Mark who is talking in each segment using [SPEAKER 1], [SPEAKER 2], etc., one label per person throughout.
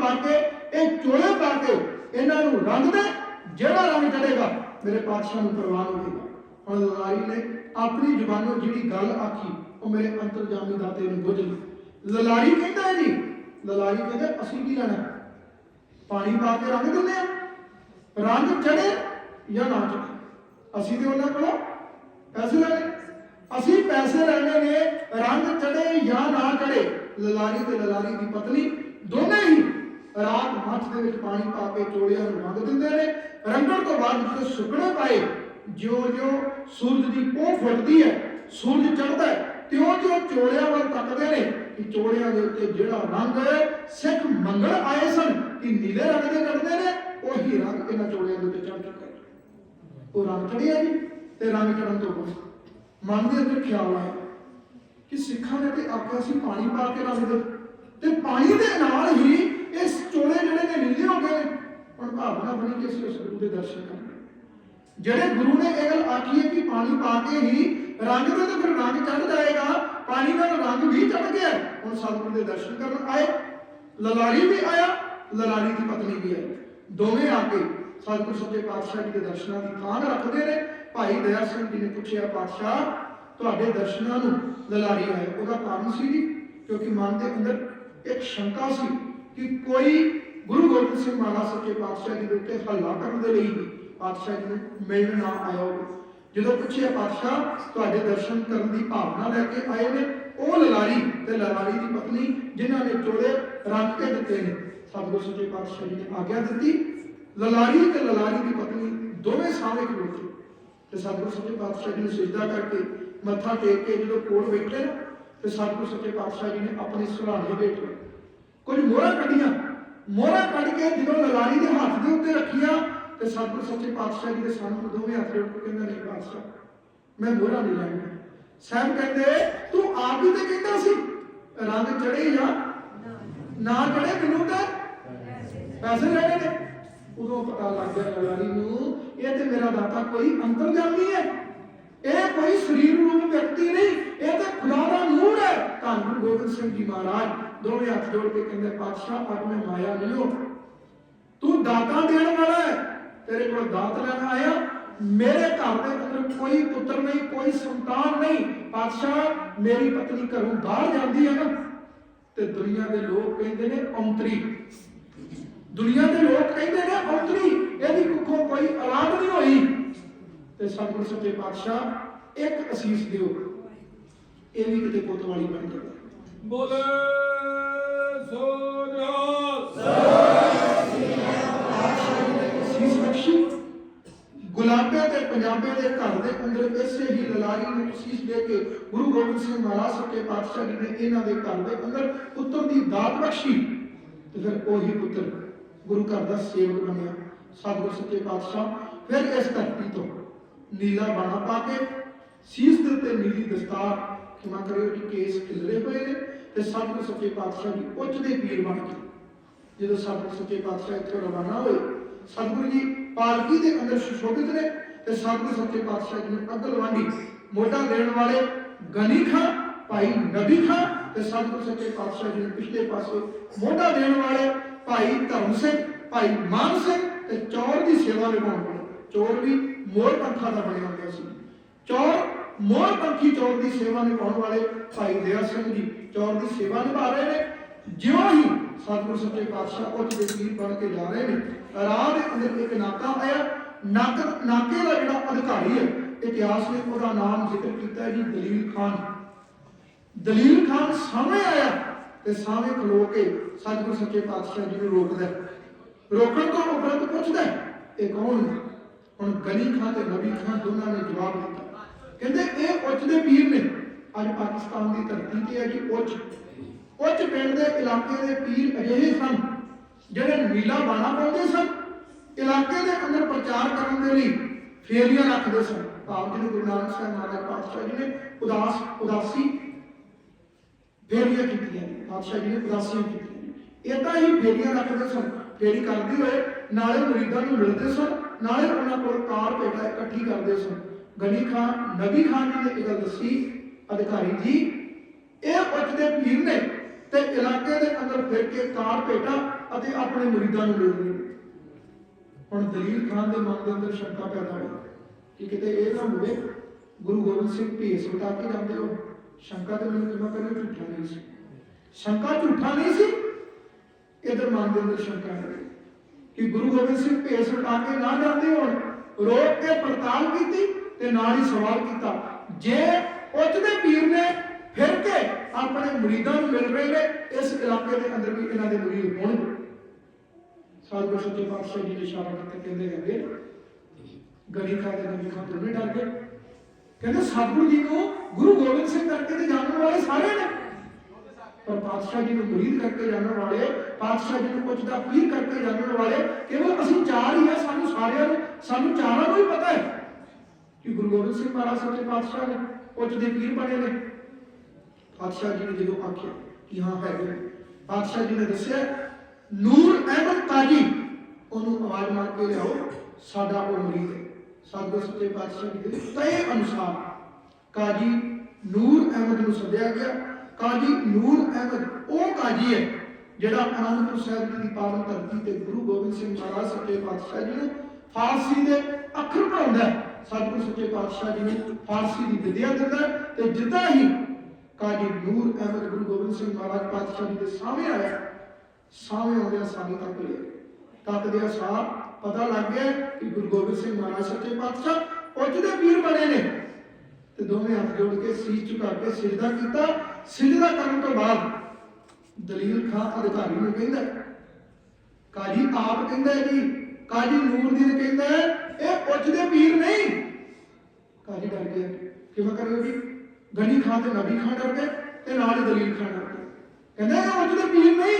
[SPEAKER 1] ਪਾ ਕੇ, ਇਹ ਚੋਲੇ ਪਾ ਕੇ ਇਹਨਾਂ ਨੂੰ ਰੰਗ ਦੇ, ਜਿਹੜਾ ਰੰਗ ਚੜੇਗਾ ਮੇਰੇ ਪਾਤਸ਼ਾਹ ਨੂੰ ਪ੍ਰਵਾਨ ਹੋਵੇਗਾ। ਹੁਣ ਲਲਾਰੀ ਨੇ ਆਪਣੀ ਜ਼ੁਬਾਨੋਂ ਜਿਹੜੀ ਗੱਲ ਆਖੀ, ਉਹ ਮੇਰੇ ਅੰਤਰਜਾਮੀ ਦਾਤੇ ਨੂੰ ਬੁੱਝ ਲਈ ਲਲਾਰੀ ਕਹਿੰਦਾ ਹੈ ਜੀ ਲਲਾਰੀ ਕਹਿੰਦਾ ਅਸੀਂ ਕੀ ਲੈਣਾ? ਪਾਣੀ ਪਾ ਕੇ ਰੰਗ ਦਿੰਦੇ ਆ। ਰੰਗ ਚੜੇ ਜਾਂ ਨਾ ਚੜੇ ਅਸੀਂ ਤੇ ਉਹਨਾਂ ਕੋਲੋਂ ਪੈਸੇ ਲੈਣੇ। ਅਸੀਂ ਪੈਸੇ ਲੈਣੇ ਨੇ, ਰੰਗ ਚੜੇ ਜਾਂ ਨਾ ਚੜੇ ਲਲਾਰੀ ਤੇ ਲਲਾਰੀ ਦੀ ਪਤਨੀ ਦੋਨੇ ਹੀ ਰਾਤ ਮੱਠ ਦੇ ਵਿੱਚ ਪਾਣੀ ਪਾ ਕੇ ਚੋਲਿਆਂ ਨੂੰ ਰੰਗ ਦਿੰਦੇ ਨੇ। ਰੰਗਣ ਤੋਂ ਬਾਅਦ ਜਦੋਂ ਸੁੱਕਣੇ ਪਾਏ ਜਿਉਂ ਜਿਉਂ ਸੂਰਜ ਦੀ ਪੋਹ ਫੁੱਟਦੀ ਹੈ, ਸੂਰਜ ਚੜ੍ਹਦਾ ਹੈ ਤਿਉਂ ਤਿਉਂ ਚੋਲਿਆਂ ਵੱਲ ਤੱਕਦੇ ਨੇ ਕਿ ਚੋਲਿਆਂ ਦੇ ਉੱਤੇ ਜਿਹੜਾ ਰੰਗ ਸਿੱਖ ਮੰਗਲ ਆਏ ਸਨ ਕਿ ਨੀਲੇ ਰੰਗ ਦੇ ਕੱਢਦੇ ਨੇ, ਉਹੀ ਰੰਗ ਇਹਨਾਂ ਚੋਲਿਆਂ ਦੇ ਉੱਤੇ ਚੜ ਚੁੱਕਾ ਹੈ। ਉਹ ਰੰਗ ਚੜਿਆ ਜੀ ਤੇ ਰੰਗ ਚੜਨ ਤੋਂ ਬਾਅਦ ਮਨ ਦੇ ਅੰਦਰ ਖਿਆਲ ਆਇਆ ਕਿ ਸਿੱਖਾਂ ਨੇ ਤੇ ਆਖਿਆ ਸੀ ਪਾਣੀ ਪਾ ਕੇ ਰੰਗ ਦੇ ਤੇ ਪਾਣੀ ਦੇ ਨਾਲ ਹੀ ਇਸ ਚੋਲੇ ਜਿਹੜੇ ਨੇ ਨੀਲੇ ਹੋ ਗਏ ਨੇ। ਭਾਵਨਾ ਬਣੀ ਕਿ ਅਸੀਂ ਉਸ ਗੁਰੂ ਦੇ ਦਰਸ਼ਨ ਕਰਨੇ ਜਿਹੜੇ ਗੁਰੂ ਨੇ ਇਹ ਗੱਲ ਆਖੀ ਹੈ ਕਿ ਪਾਣੀ ਪਾ ਕੇ ਹੀ ਰੰਗ ਦੇ ਤੇ ਫਿਰ ਰੰਗ ਚੜ ਜਾਏਗਾ, ਪਾਣੀ ਨਾਲ ਰੰਗ ਵੀ ਚੜ ਗਿਆ ਹੁਣ ਸਤਿਗੁਰੂ ਦੇ ਦਰਸ਼ਨ ਕਰਨ ਆਏ, ਲਲਾਰੀ ਵੀ ਆਇਆ, ਲਲਾਰੀ ਦੀ ਪਤਨੀ ਵੀ ਆਈ। ਦੋਵੇਂ ਆ ਕੇ ਸਤਿਗੁਰੂ ਸੱਚੇ ਪਾਤਸ਼ਾਹ ਜੀ ਦੇ ਦਰਸ਼ਨਾਂ ਦੀ ਥਾਂ ਰੱਖਦੇ ਨੇ। ਭਾਈ ਦਇਆ ਸਿੰਘ ਜੀ ਨੇ ਪੁੱਛਿਆ, ਪਾਤਸ਼ਾਹ, ਤੁਹਾਡੇ ਦਰਸ਼ਨਾਂ ਨੂੰ ਲਲਾਰੀ ਆਇਆ ਉਹਦਾ ਕਾਰਨ ਸੀ ਜੀ? ਕਿਉਂਕਿ ਮਨ ਦੇ ਅੰਦਰ ਇੱਕ ਸ਼ੰਕਾ ਸੀ ਕਿ ਕੋਈ ਗੁਰੂ ਗੋਬਿੰਦ ਸਿੰਘ ਮਹਾਰਾਜ ਸੱਚੇ ਪਾਤਸ਼ਾਹ ਜੀ ਦੇ ਉੱਤੇ ਹੱਲਾ ਕਰਨ ਦੇ ਲਈ ਵੀ ਪਾਤਸ਼ਾਹ ਜੀ ਨੂੰ ਮਿਲਣ ਨਾ ਆਇਆ ਜਦੋਂ ਪੁੱਛਿਆ, ਪਾਤਸ਼ਾਹ, ਤੁਹਾਡੇ ਦਰਸ਼ਨ ਕਰਨ ਦੀ ਭਾਵਨਾ ਲੈ ਕੇ ਆਏ ਨੇ? ਉਹ ਲਲਾਰੀ ਤੇ ਲਲਾਰੀ ਦੀ ਪਤਨੀ ਜਿਨ੍ਹਾਂ ਨੇ ਚੋਲੇ ਰੱਖ ਕੇ ਦਿੱਤੇ ਨੇ। ਸਤਿਗੁਰ ਸੱਚੇ ਪਾਤਸ਼ਾਹ ਜੀ ਨੇ ਆਗਿਆ ਦਿੱਤੀ। ਲਲਾਰੀ ਤੇ ਲਲਾਰੀ ਦੀ ਪਤਨੀ ਦੋਵੇਂ ਸਾਹਮਣੇ ਖਲੋਤੇ ਤੇ ਸਤਿਗੁਰ ਸੱਚੇ ਪਾਤਸ਼ਾਹ ਜੀ ਨੂੰ ਸਿਜਦਾ ਕਰਕੇ ਮੱਥਾ ਟੇਕ ਕੇ ਜਦੋਂ ਕੋਲ ਬੈਠੇ ਤੇ ਸਤਿਗੁਰ ਸੱਚੇ ਪਾਤਸ਼ਾਹ ਜੀ ਨੇ ਆਪਣੇ ਸੁਹਾਣੇ ਬੈਠੇ। ਕੁਝ ਮੋਹਰਾਂ ਕੱਢੀਆਂ। ਮੋਹਰਾ ਕੱਢ ਕੇ ਜਦੋਂ ਲਲਾਰੀ ਦੇ ਹੱਥ ਦੇ ਉੱਤੇ ਰੱਖੀਆਂ ਤੇ ਸਤਿਗੁਰ ਸੱਚੇ ਪਾਤਸ਼ਾਹ ਜੀ ਦੇ ਸਾਹਮਣੇ ਦੋਵੇਂ ਹੱਥ ਜੋੜ ਕੇ ਕਹਿੰਦਾ, ਨਹੀਂ ਪਾਤਸ਼ਾਹ, ਮੈਂ ਮੋਹਰਾਂ ਨਹੀਂ ਲੈਣੀਆਂ ਸਾਹਿਬ ਕਹਿੰਦੇ, ਤੂੰ ਆਪ ਹੀ ਤੇ ਕਹਿੰਦਾ ਸੀ, ਰੰਗ ਚੜੇ ਜਾਂ ਨਾ ਚੜੇ ਮੈਨੂੰ ਤਾਂ? ਪੈਸੇ ਲੈਣੇ ਨੇ। ਉਦੋਂ ਪਤਾ ਲੱਗ ਗਿਆ ਲਲਾਰੀ ਨੂੰ, ਇਹ ਤੇ ਮੇਰਾ ਦਾਤਾ ਕੋਈ ਅੰਤਰ ਜਾਣੀ ਹੈ। ਇਹ ਕੋਈ ਸਰੀਰ ਰੂਪ ਵਿਅਕਤੀ ਨਹੀਂ, ਇਹ ਤਾਂ ਖੁਦਾ ਦਾ ਨੂਰ ਹੈ। ਧੰਨ ਗੁਰੂ ਗੋਬਿੰਦ ਸਿੰਘ ਜੀ ਮਹਾਰਾਜ ਦੋਵੇਂ ਹੱਥ ਜੋੜ ਕੇ ਕਹਿੰਦੇ, ਪਾਤਸ਼ਾਹ ਅੱਜ ਮੈਂ ਮਾਇਆ ਨਹੀਂ ਤੂੰ ਦਾਤਾ ਦੇਣ ਵਾਲਾ ਹੈ। ਤੇਰੇ ਕੋਲ ਦਾਤ ਲੈਣ ਆਇਆ। ਮੇਰੇ ਘਰ ਦੇ ਅੰਦਰ ਕੋਈ ਪੁੱਤਰ ਨਹੀਂ, ਕੋਈ ਸੰਤਾਨ ਨਹੀਂ। ਪਾਤਸ਼ਾਹ, ਮੇਰੀ ਪਤਨੀ ਘਰੋਂ ਬਾਹਰ ਜਾਂਦੀ ਹੈ ਨਾ। ਤੇ ਦੁਨੀਆ ਦੇ ਲੋਕ ਕਹਿੰਦੇ ਨੇ ਔਂਤਰੀ। ਦੁਨੀਆ ਦੇ ਲੋਕ ਕਹਿੰਦੇ ਨੇ ਔਂਤਰੀ। ਇਹਦੀ ਕੁੱਖੋਂ ਕੋਈ ਔਲਾਦ ਨਹੀਂ ਹੋਈ। ਤੇ ਸਤਿਗੁਰ ਸੱਚੇ ਪਾਤਸ਼ਾਹ, ਇੱਕ ਅਸੀਸ ਦਿਓ। ਇਹ ਵੀ ਕਿਤੇ ਪੁੱਤ ਵਾਲੀ ਬਣ ਜਾਵੇ
[SPEAKER 2] ਬੋਲੇ ਸੋਨਿਆ
[SPEAKER 1] ਅਸੀਸ ਗੁਲਾਬੇ ਤੇ ਪੰਜਾਬੇ ਦੇ ਘਰ ਦੇ ਅੰਦਰ ਇਸੇ ਹੀ ਲਲਾਰੀ ਨੂੰ ਸ਼ੀਸ਼ ਦੇ ਕੇ ਗੁਰੂ ਗੋਬਿੰਦ ਸਿੰਘ ਮਹਾਰਾਜ ਸੱਚੇ ਪਾਤਸ਼ਾਹ ਜੀ ਨੇ ਇਹਨਾਂ ਦੇ ਘਰ ਦੇ ਅੰਦਰ ਪੁੱਤਰ ਦੀ ਦਾਤ ਬਖਸ਼ੀ ਤੇ ਫਿਰ ਉਹੀ ਪੁੱਤਰ ਗੁਰੂ ਘਰ ਦਾ ਸੇਵਕ ਬਣਿਆ, ਸਤਿਗੁਰ ਸੱਚੇ ਪਾਤਸ਼ਾਹ। ਫਿਰ ਇਸ ਧਰਤੀ ਤੋਂ ਨੀਲਾ ਬਾਣਾ ਪਾ ਕੇ ਸੀਸ ਦੇ ਉੱਤੇ ਨੀਲੀ ਦਸਤਾਰ। ਖਿਮਾ ਕਰਿਓ ਜੀ ਕੇਸ ਖਿਲਰੇ ਹੋਏ ਨੇ। ਤੇ ਸਤਿਗੁਰ ਸੱਚੇ ਪਾਤਸ਼ਾਹ ਜੀ ਉੱਚ ਦੇ ਪੀਰ ਬਣ ਕੇ। ਜਦੋਂ ਸਤਿਗੁਰ ਸੱਚੇ ਪਾਤਸ਼ਾਹ ਇੱਥੋਂ ਰਵਾਨਾ ਹੋਏ ਸਤਿਗੁਰੂ ਜੀ ਪਾਲਕੀ ਦੇ ਅੰਦਰ ਸੁਸ਼ੋਭਿਤ ਨੇ ਤੇ ਸਤਿਗੁਰ ਸੱਚੇ ਪਾਤਸ਼ਾਹ ਜੀ ਨੇ ਅਕਲ ਵਾਂਡੀ ਮੋਢਾ ਦੇਣ ਵਾਲੇ ਗਨੀ ਖਾਂ, ਭਾਈ ਨਬੀ ਖਾਂ ਤੇ ਸਤਿਗੁਰ ਸੱਚੇ ਪਾਤਸ਼ਾਹ ਜੀ ਨੇ ਪਿਛਲੇ ਪਾਸੇ ਮੋਢਾ ਦੇਣ ਵਾਲੇ ਭਾਈ ਧਰਮ ਸਿੰਘ, ਭਾਈ ਮਾਨ ਸਿੰਘ ਤੇ ਚੌਰ ਦੀ ਸੇਵਾ ਨਿਭਾਉਣ ਵਾਲੇ। ਚੌਰ ਵੀ ਮੋਰ ਪੰਥਾ ਦਾ ਬਣਿਆ ਹੋਇਆ ਸੀ। ਚੌਰ ਮੋਰ ਪੰਥੀ ਚੌਰ ਦੀ ਸੇਵਾ ਨਿਭਾਉਣ ਵਾਲੇ ਭਾਈ ਦਇਆ ਸਿੰਘ ਜੀ ਚੌਰ ਦੀ ਸੇਵਾ ਨਿਭਾ ਰਹੇ ਨੇ। ਜਿਉਂ ਹੀ ਸਤਿਗੁਰ ਸੱਚੇ ਪਾਤਸ਼ਾਹ ਉੱਚ ਦੇ ਪੀਰ ਬਣ ਕੇ ਜਾ ਰਹੇ ਨੇ, ਰਾਹ ਦੇ ਅੰਦਰ ਇੱਕ ਨਾਕਾ ਆਇਆ। ਨਾਕ, ਨਾਕੇ ਦਾ ਜਿਹੜਾ ਅਧਿਕਾਰੀ ਹੈ, ਇਤਿਹਾਸ ਨੇ ਉਹਦਾ ਨਾਮ ਜ਼ਿਕਰ ਕੀਤਾ ਹੈ ਜੀ, ਦਲੀਲ ਖਾਨ। ਦਲੀਲ ਖਾਨ ਸਾਹਮਣੇ ਆਇਆ ਤੇ ਸਾਹਮਣੇ ਖਲੋ ਕੇ ਸਤਿਗੁਰ ਸੱਚੇ ਪਾਤਸ਼ਾਹ ਜੀ ਨੂੰ ਰੋਕਦਾ ਹੈ। ਰੋਕਣ ਤੋਂ ਉਪਰੰਤ ਪੁੱਛਦਾ ਇਹ ਕੌਣ ਹੁਣ ਗਨੀ ਖਾਨ ਤੇ ਨਬੀ ਖਾਨ ਦੋਨਾਂ ਨੇ ਜਵਾਬ ਦਿੱਤਾ। ਕਹਿੰਦੇ ਇਹ ਉੱਚ ਦੇ ਪੀਰ ਨੇ। ਅੱਜ ਪਾਕਿਸਤਾਨ ਦੀ ਧਰਤੀ ਤੇ ਹੈ ਜੀ ਉੱਚ। ਉੱਚ ਪਿੰਡ ਦੇ ਇਲਾਕੇ ਦੇ ਪੀਰ ਅਜਿਹੇ ਸਨ, ਜਿਹੜੇ ਨੀਲਾ ਬਾਣਾ ਪਾਉਂਦੇ ਸਨ। ਇਲਾਕੇ ਦੇ ਅੰਦਰ ਪ੍ਰਚਾਰ ਕਰਨ ਦੇ ਲਈ ਫੇਰੀਆਂ ਰੱਖਦੇ ਸਨ। ਭਾਵ ਜਿਹਨੂੰ ਗੁਰੂ ਨਾਨਕ ਸਾਹਿਬ ਮਹਾਰਾਜ ਪਾਤਸ਼ਾਹ ਜੀ ਨੇ ਉਦਾਸ, ਉਦਾਸੀ ਫੇਰੀਆਂ ਕੀਤੀਆਂ। ਪਾਤਸ਼ਾਹ ਜੀ ਨੇ ਉਦਾਸੀਆਂ ਕੀਤੀਆਂ। ਨੇ। ਏਦਾਂ ਹੀ ਫੇਰੀਆਂ ਰੱਖਦੇ ਸਨ। ਫੇਰੀ ਕਰਦੇ ਹੋਏ ਨਾਲੇ ਮੁਰੀਦਾਂ ਨੂੰ ਮਿਲਦੇ ਸਨ, ਨਾਲੇ ਉਹਨਾਂ ਕੋਲ ਕਾਰ ਭੇਟਾ ਇਕੱਠੀ ਕਰਦੇ ਸਨ। ਗਨੀ ਖਾਨ ਨਬੀ ਖਾਨ ਜੀ ਨੇ ਇਹ ਗੱਲ ਦੱਸੀ, ਅਧਿਕਾਰੀ ਜੀ, ਇਹ ਉੱਚ ਪੀਰ ਨੇ ਤੇ ਇਲਾਕੇ ਦੇ ਅੰਦਰ ਫਿਰ ਕੇ ਕਾਰ ਭੇਟਾ ਅਤੇ ਆਪਣੇ ਮੁਰੀਦਾਂ ਨੂੰ ਮਿਲ ਰਹੇ ਹੁਣ ਦਲੀਲ ਖਾਨ ਦੇ ਮਨ ਦੇ ਅੰਦਰ ਸ਼ੰਕਾ ਪੈਦਾ ਹੋਈ ਕਿ ਕਿਤੇ ਇਹ ਨਾ ਹੋਵੇ, ਗੁਰੂ ਗੋਬਿੰਦ ਸਿੰਘ ਭੇਸ ਬਤਾ ਕੇ ਜਾਂਦੇ ਹੋ ਸ਼ੰਕਾ ਤੇ ਮੈਨੂੰ ਕਿਹਾ ਕਰੇ ਝੂਠਾ ਨਹੀਂ ਸੀ। ਸ਼ੰਕਾ ਝੂਠਾ ਨਹੀਂ ਸੀ? ਇਧਰ ਮਨ ਦੇ ਅੰਦਰ ਸ਼ੰਕਾ ਹੈ ਕਿ ਗੁਰੂ ਗੋਬਿੰਦ ਸਿੰਘ ਭੇਸ ਬਤਾ ਕੇ ਨਾ ਜਾਂਦੇ ਹੋਣ, ਰੋਕ ਕੇ ਪੜਤਾਲ ਕੀਤੀ ਤੇ ਨਾਲ ਹੀ ਸਵਾਲ ਕੀਤਾ। ਜੇ ਉੱਚ ਪੀਰ ਨੇ ਫਿਰ ਕੇ ਆਪਣੇ ਮੁਰੀਦਾਂ ਨੂੰ ਮਿਲ ਰਹੇ ਨੇ, ਇਸ ਇਲਾਕੇ ਦੇ ਅੰਦਰ ਵੀ ਇਹਨਾਂ ਦੇ ਮੁਰੀਦ ਹੋਣਗੇ ਸਾਧੂ ਸੱਚੇ ਪਾਤਸ਼ਾਹ ਜੀ ਨੇ ਇਸ਼ਾਰਾ ਕਰਕੇ ਕਹਿੰਦੇ ਹੈਗੇ, ਗਲੀ ਖਾ ਤੇ ਗਲੀ ਖਾ ਦੋਨੇ ਡਰ ਗਏ। ਕਹਿੰਦੇ ਸਤਿਗੁਰੂ ਜੀ ਨੂੰ ਗੁਰੂ ਗੋਬਿੰਦ ਸਿੰਘ ਕਰਕੇ ਤੇ ਜਾਣਨ ਵਾਲੇ ਸਾਰੇ ਨੇ। ਪਰ ਪਾਤਸ਼ਾਹ ਜੀ ਨੂੰ ਮੁਰੀਦ ਕਰਕੇ ਜਾਣਨ ਵਾਲੇ, ਪਾਤਸ਼ਾਹ ਜੀ ਨੂੰ ਕੁਝ ਦਾ ਪੀਰ ਕਰਕੇ ਜਾਣਨ ਵਾਲੇ ਕੇਵਲ ਅਸੀਂ ਚਾਰ ਹੀ ਆ ਸਾਨੂੰ ਸਾਰਿਆਂ ਨੂੰ, ਸਾਨੂੰ ਚਾਰਾਂ ਨੂੰ ਹੀ ਪਤਾ ਹੈ। ਕਿ ਗੁਰੂ ਗੋਬਿੰਦ ਸਿੰਘ ਮਹਾਰਾਜ ਸੱਚੇ ਪਾਤਸ਼ਾਹ ਨੇ, ਉੱਚ ਦੇ ਪੀਰ ਬਣੇ ਨੇ। ਪਾਤਸ਼ਾਹ ਜੀ ਨੇ ਜਦੋਂ ਆਖਿਆ ਕਿ ਹਾਂ ਹੈਗੇ ਪਾਤਸ਼ਾਹ ਜੀ ਨੇ ਦੱਸਿਆ, ਨੂਰ ਅਹਿਮਦ ਕਾਜੀ ਉਹਨੂੰ ਆਵਾਜ਼ ਮਾਰ ਕੇ ਲਿਆਓ, ਸਾਡਾ ਉਹ ਮੁਰੀਦ ਹੈ। ਸਤਿਗੁਰ ਸੱਚੇ ਪਾਤਸ਼ਾਹ ਜੀ ਦੇ ਤਏ ਅਨੁਸਾਰ ਕਾਜੀ ਨੂਰ ਅਹਿਮਦ ਨੂੰ ਸੱਦਿਆ ਗਿਆ। ਕਾਜੀ ਨੂਰ ਅਹਿਮਦ ਉਹ ਕਾਜੀ ਹੈ ਜਿਹੜਾ ਅਨੰਦਪੁਰ ਸਾਹਿਬ ਜੀ ਦੀ ਪਾਵਨ ਧਰਤੀ ਤੇ ਗੁਰੂ ਗੋਬਿੰਦ ਸਿੰਘ ਮਹਾਰਾਜ ਸੱਚੇ ਪਾਤਸ਼ਾਹ ਜੀ ਨੇ ਫਾਰਸੀ ਦੇ ਸਤਿਗੁਰ ਸੱਚੇ ਪਾਤਸ਼ਾਹ ਜੀ ਨੂੰ ਫਾਰਸੀ ਦੀ ਵਿਦਿਆ ਦਿੰਦਾ ਤੇ ਜਿੱਦਾਂ ਹੀ ਕਾਜੀ ਨੂਰ ਅਹਿਮਦ ਗੁਰੂ ਗੋਬਿੰਦ ਸਿੰਘ ਮਹਾਰਾਜ ਪਾਤਸ਼ਾਹ ਜੀ ਦੇ ਸਾਹਮਣੇ ਆਇਆ, ਸਾਹਮਣੇ ਆਉਂਦਿਆਂ ਸਾਰੀ ਤੱਕ ਲਿਆ ਤੱਕਦਿਆਂ ਸਾਰ ਪਤਾ ਲੱਗ ਗਿਆ ਕਿ ਗੁਰੂ ਗੋਬਿੰਦ ਸਿੰਘ ਮਹਾਰਾਜ ਸੱਚੇ ਪਾਤਸ਼ਾਹ ਉੱਚ ਦੇ ਪੀਰ ਬਣੇ ਨੇ। ਤੇ ਦੋਵੇਂ ਹੱਥ ਜੋੜ ਕੇ ਸੀਸ ਝੁਕਾ ਕੇ ਸਿਜਦਾ ਕੀਤਾ। ਸਿਜਦਾ ਕਰਨ ਤੋਂ ਬਾਅਦ ਦਲੀਲ ਖਾਂ ਅਧਿਕਾਰੀ ਨੂੰ ਕਹਿੰਦਾ, ਕਾਜੀ ਆਪ ਕਹਿੰਦਾ ਜੀ, ਕਾਜੀ ਨੂਰਦੀਨ ਕਹਿੰਦਾ ਇਹ ਉੱਚ ਦੇ ਪੀਰ ਨਹੀਂ। ਕਾਜੀ ਡਰ ਗਿਆ ਕਿਵੇਂ ਕਰਿਓ ਜੀ? ਗਨੀ ਖਾਂ ਤੇ ਨਬੀ ਖਾਂ ਡਰ ਗਏ ਤੇ ਨਾਲ ਦਲੀਲ ਖਾਂ ਡਰ ਗਏ ਕਹਿੰਦਾ ਇਹ ਉੱਚ ਦੇ ਪੀਰ ਨਹੀਂ,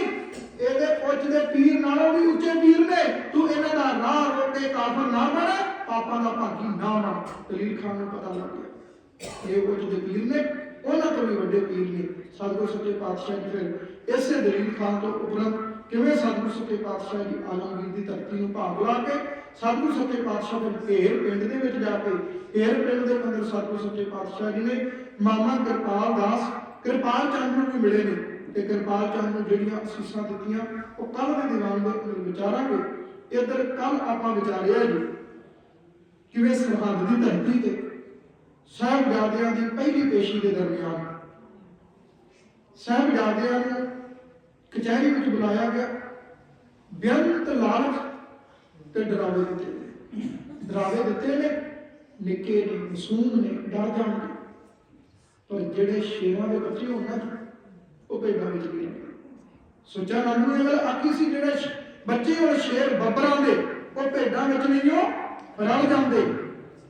[SPEAKER 1] ਇਹਦੇ ਉੱਚ ਦੇ ਪੀਰ ਨਾਲੋਂ ਵੀ ਉੱਚੇ ਪੀਰ ਨੇ। ਤੂੰ ਇਹਨਾਂ ਦਾ ਰਾਹ ਰੋਕ ਕੇ ਕਾਫਰ ਨਾ ਬਣ ਪਾਪਾਂ ਦਾ ਭਾਗੀ ਨਾ ਬਣ। ਦਲੀਲ ਖਾਨ ਨੂੰ ਪਤਾ ਲੱਗ ਗਿਆ। ਇਹ ਉੱਚ ਦੇ ਪੀਰ ਨੇ, ਉਹਨਾਂ ਤੋਂ ਵੀ ਵੱਡੇ ਪੀਰ ਨੇ। ਸਤਿਗੁਰ ਸੱਚੇ ਪਾਤਸ਼ਾਹ ਜੀ ਫਿਰ ਇਸੇ ਦਲੀਲ ਖਾਨ ਤੋਂ ਉਪਰੰਤ ਕਿਵੇਂ ਸਤਿਗੁਰ ਸੱਚੇ ਪਾਤਸ਼ਾਹ ਜੀ ਆਲਮਗੀਰ ਦੀ ਧਰਤੀ ਨੂੰ ਭਾਗ ਲਾ ਕੇ ਸਤਿਗੁਰ ਸੱਚੇ ਪਾਤਸ਼ਾਹ ਫਿਰ ਢੇਰ ਪਿੰਡ ਦੇ ਵਿੱਚ ਜਾ ਕੇ ਢੇਰ ਪਿੰਡ ਦੇ ਅੰਦਰ ਸਤਿਗੁਰ ਸੱਚੇ ਪਾਤਸ਼ਾਹ ਜੀ ਨੇ ਮਾਮਾ ਕਿਰਪਾਲ ਦਾਸ, ਕਿਰਪਾਲ ਚੰਦ ਨੂੰ ਵੀ ਮਿਲੇ ਨੇ ਤੇ ਕਿਰਪਾਲ ਚੰਦ ਨੂੰ ਜਿਹੜੀਆਂ ਅਸੀਸਾਂ ਦਿੱਤੀਆਂ, ਉਹ ਕੱਲ ਦੇ ਦੀਵਾਨ ਦੇ ਅੰਦਰ ਵਿਚਾਰਾਂਗੇ। ਇੱਧਰ ਕੱਲ ਆਪਾਂ ਵਿਚਾਰਿਆ ਜੀ ਕਿਵੇਂ ਸਰਹੱਦ ਦੀ ਧਰਤੀ ਤੇ ਸਾਹਿਬਜ਼ਾਦਿਆਂ ਦੀ ਪਹਿਲੀ ਪੇਸ਼ੀ ਦੇ ਦਰਮਿਆਨ। ਸਾਹਿਬਜ਼ਾਦਿਆਂ ਨੂੰ ਕਚਹਿਰੀ ਵਿੱਚ ਬੁਲਾਇਆ ਗਿਆ। ਬੇਅੰਤ ਲਾਲਚ ਤੇ ਡਰਾਵੇ ਦਿੱਤੇ ਗਏ। ਡਰਾਵੇ ਦਿੱਤੇ ਨੇ, ਨਿੱਕੇ ਨੇ ਮਾਸੂਮ ਨੇ, ਡਰ ਜਾਣਗੇ। ਪਰ ਜਿਹੜੇ ਸ਼ੇਰਾਂ ਦੇ ਬੱਚੇ ਹੋਣ ਨਾ, ਉਹ ਭੇਡਾਂ ਵਿੱਚ ਨਹੀਂ ਰਹਿੰਦੇ ਸੋਚਿਆ ਇਹ ਗੱਲ ਆਖੀ ਸੀ, ਜਿਹੜੇ ਬੱਚੇ ਹੋਣ, ਸ਼ੇਰ ਬੱਬਰਾਂ ਦੇ, ਉਹ ਭੇਡਾਂ ਵਿੱਚ ਨਹੀਂ, ਉਹ ਰਲ ਜਾਂਦੇ।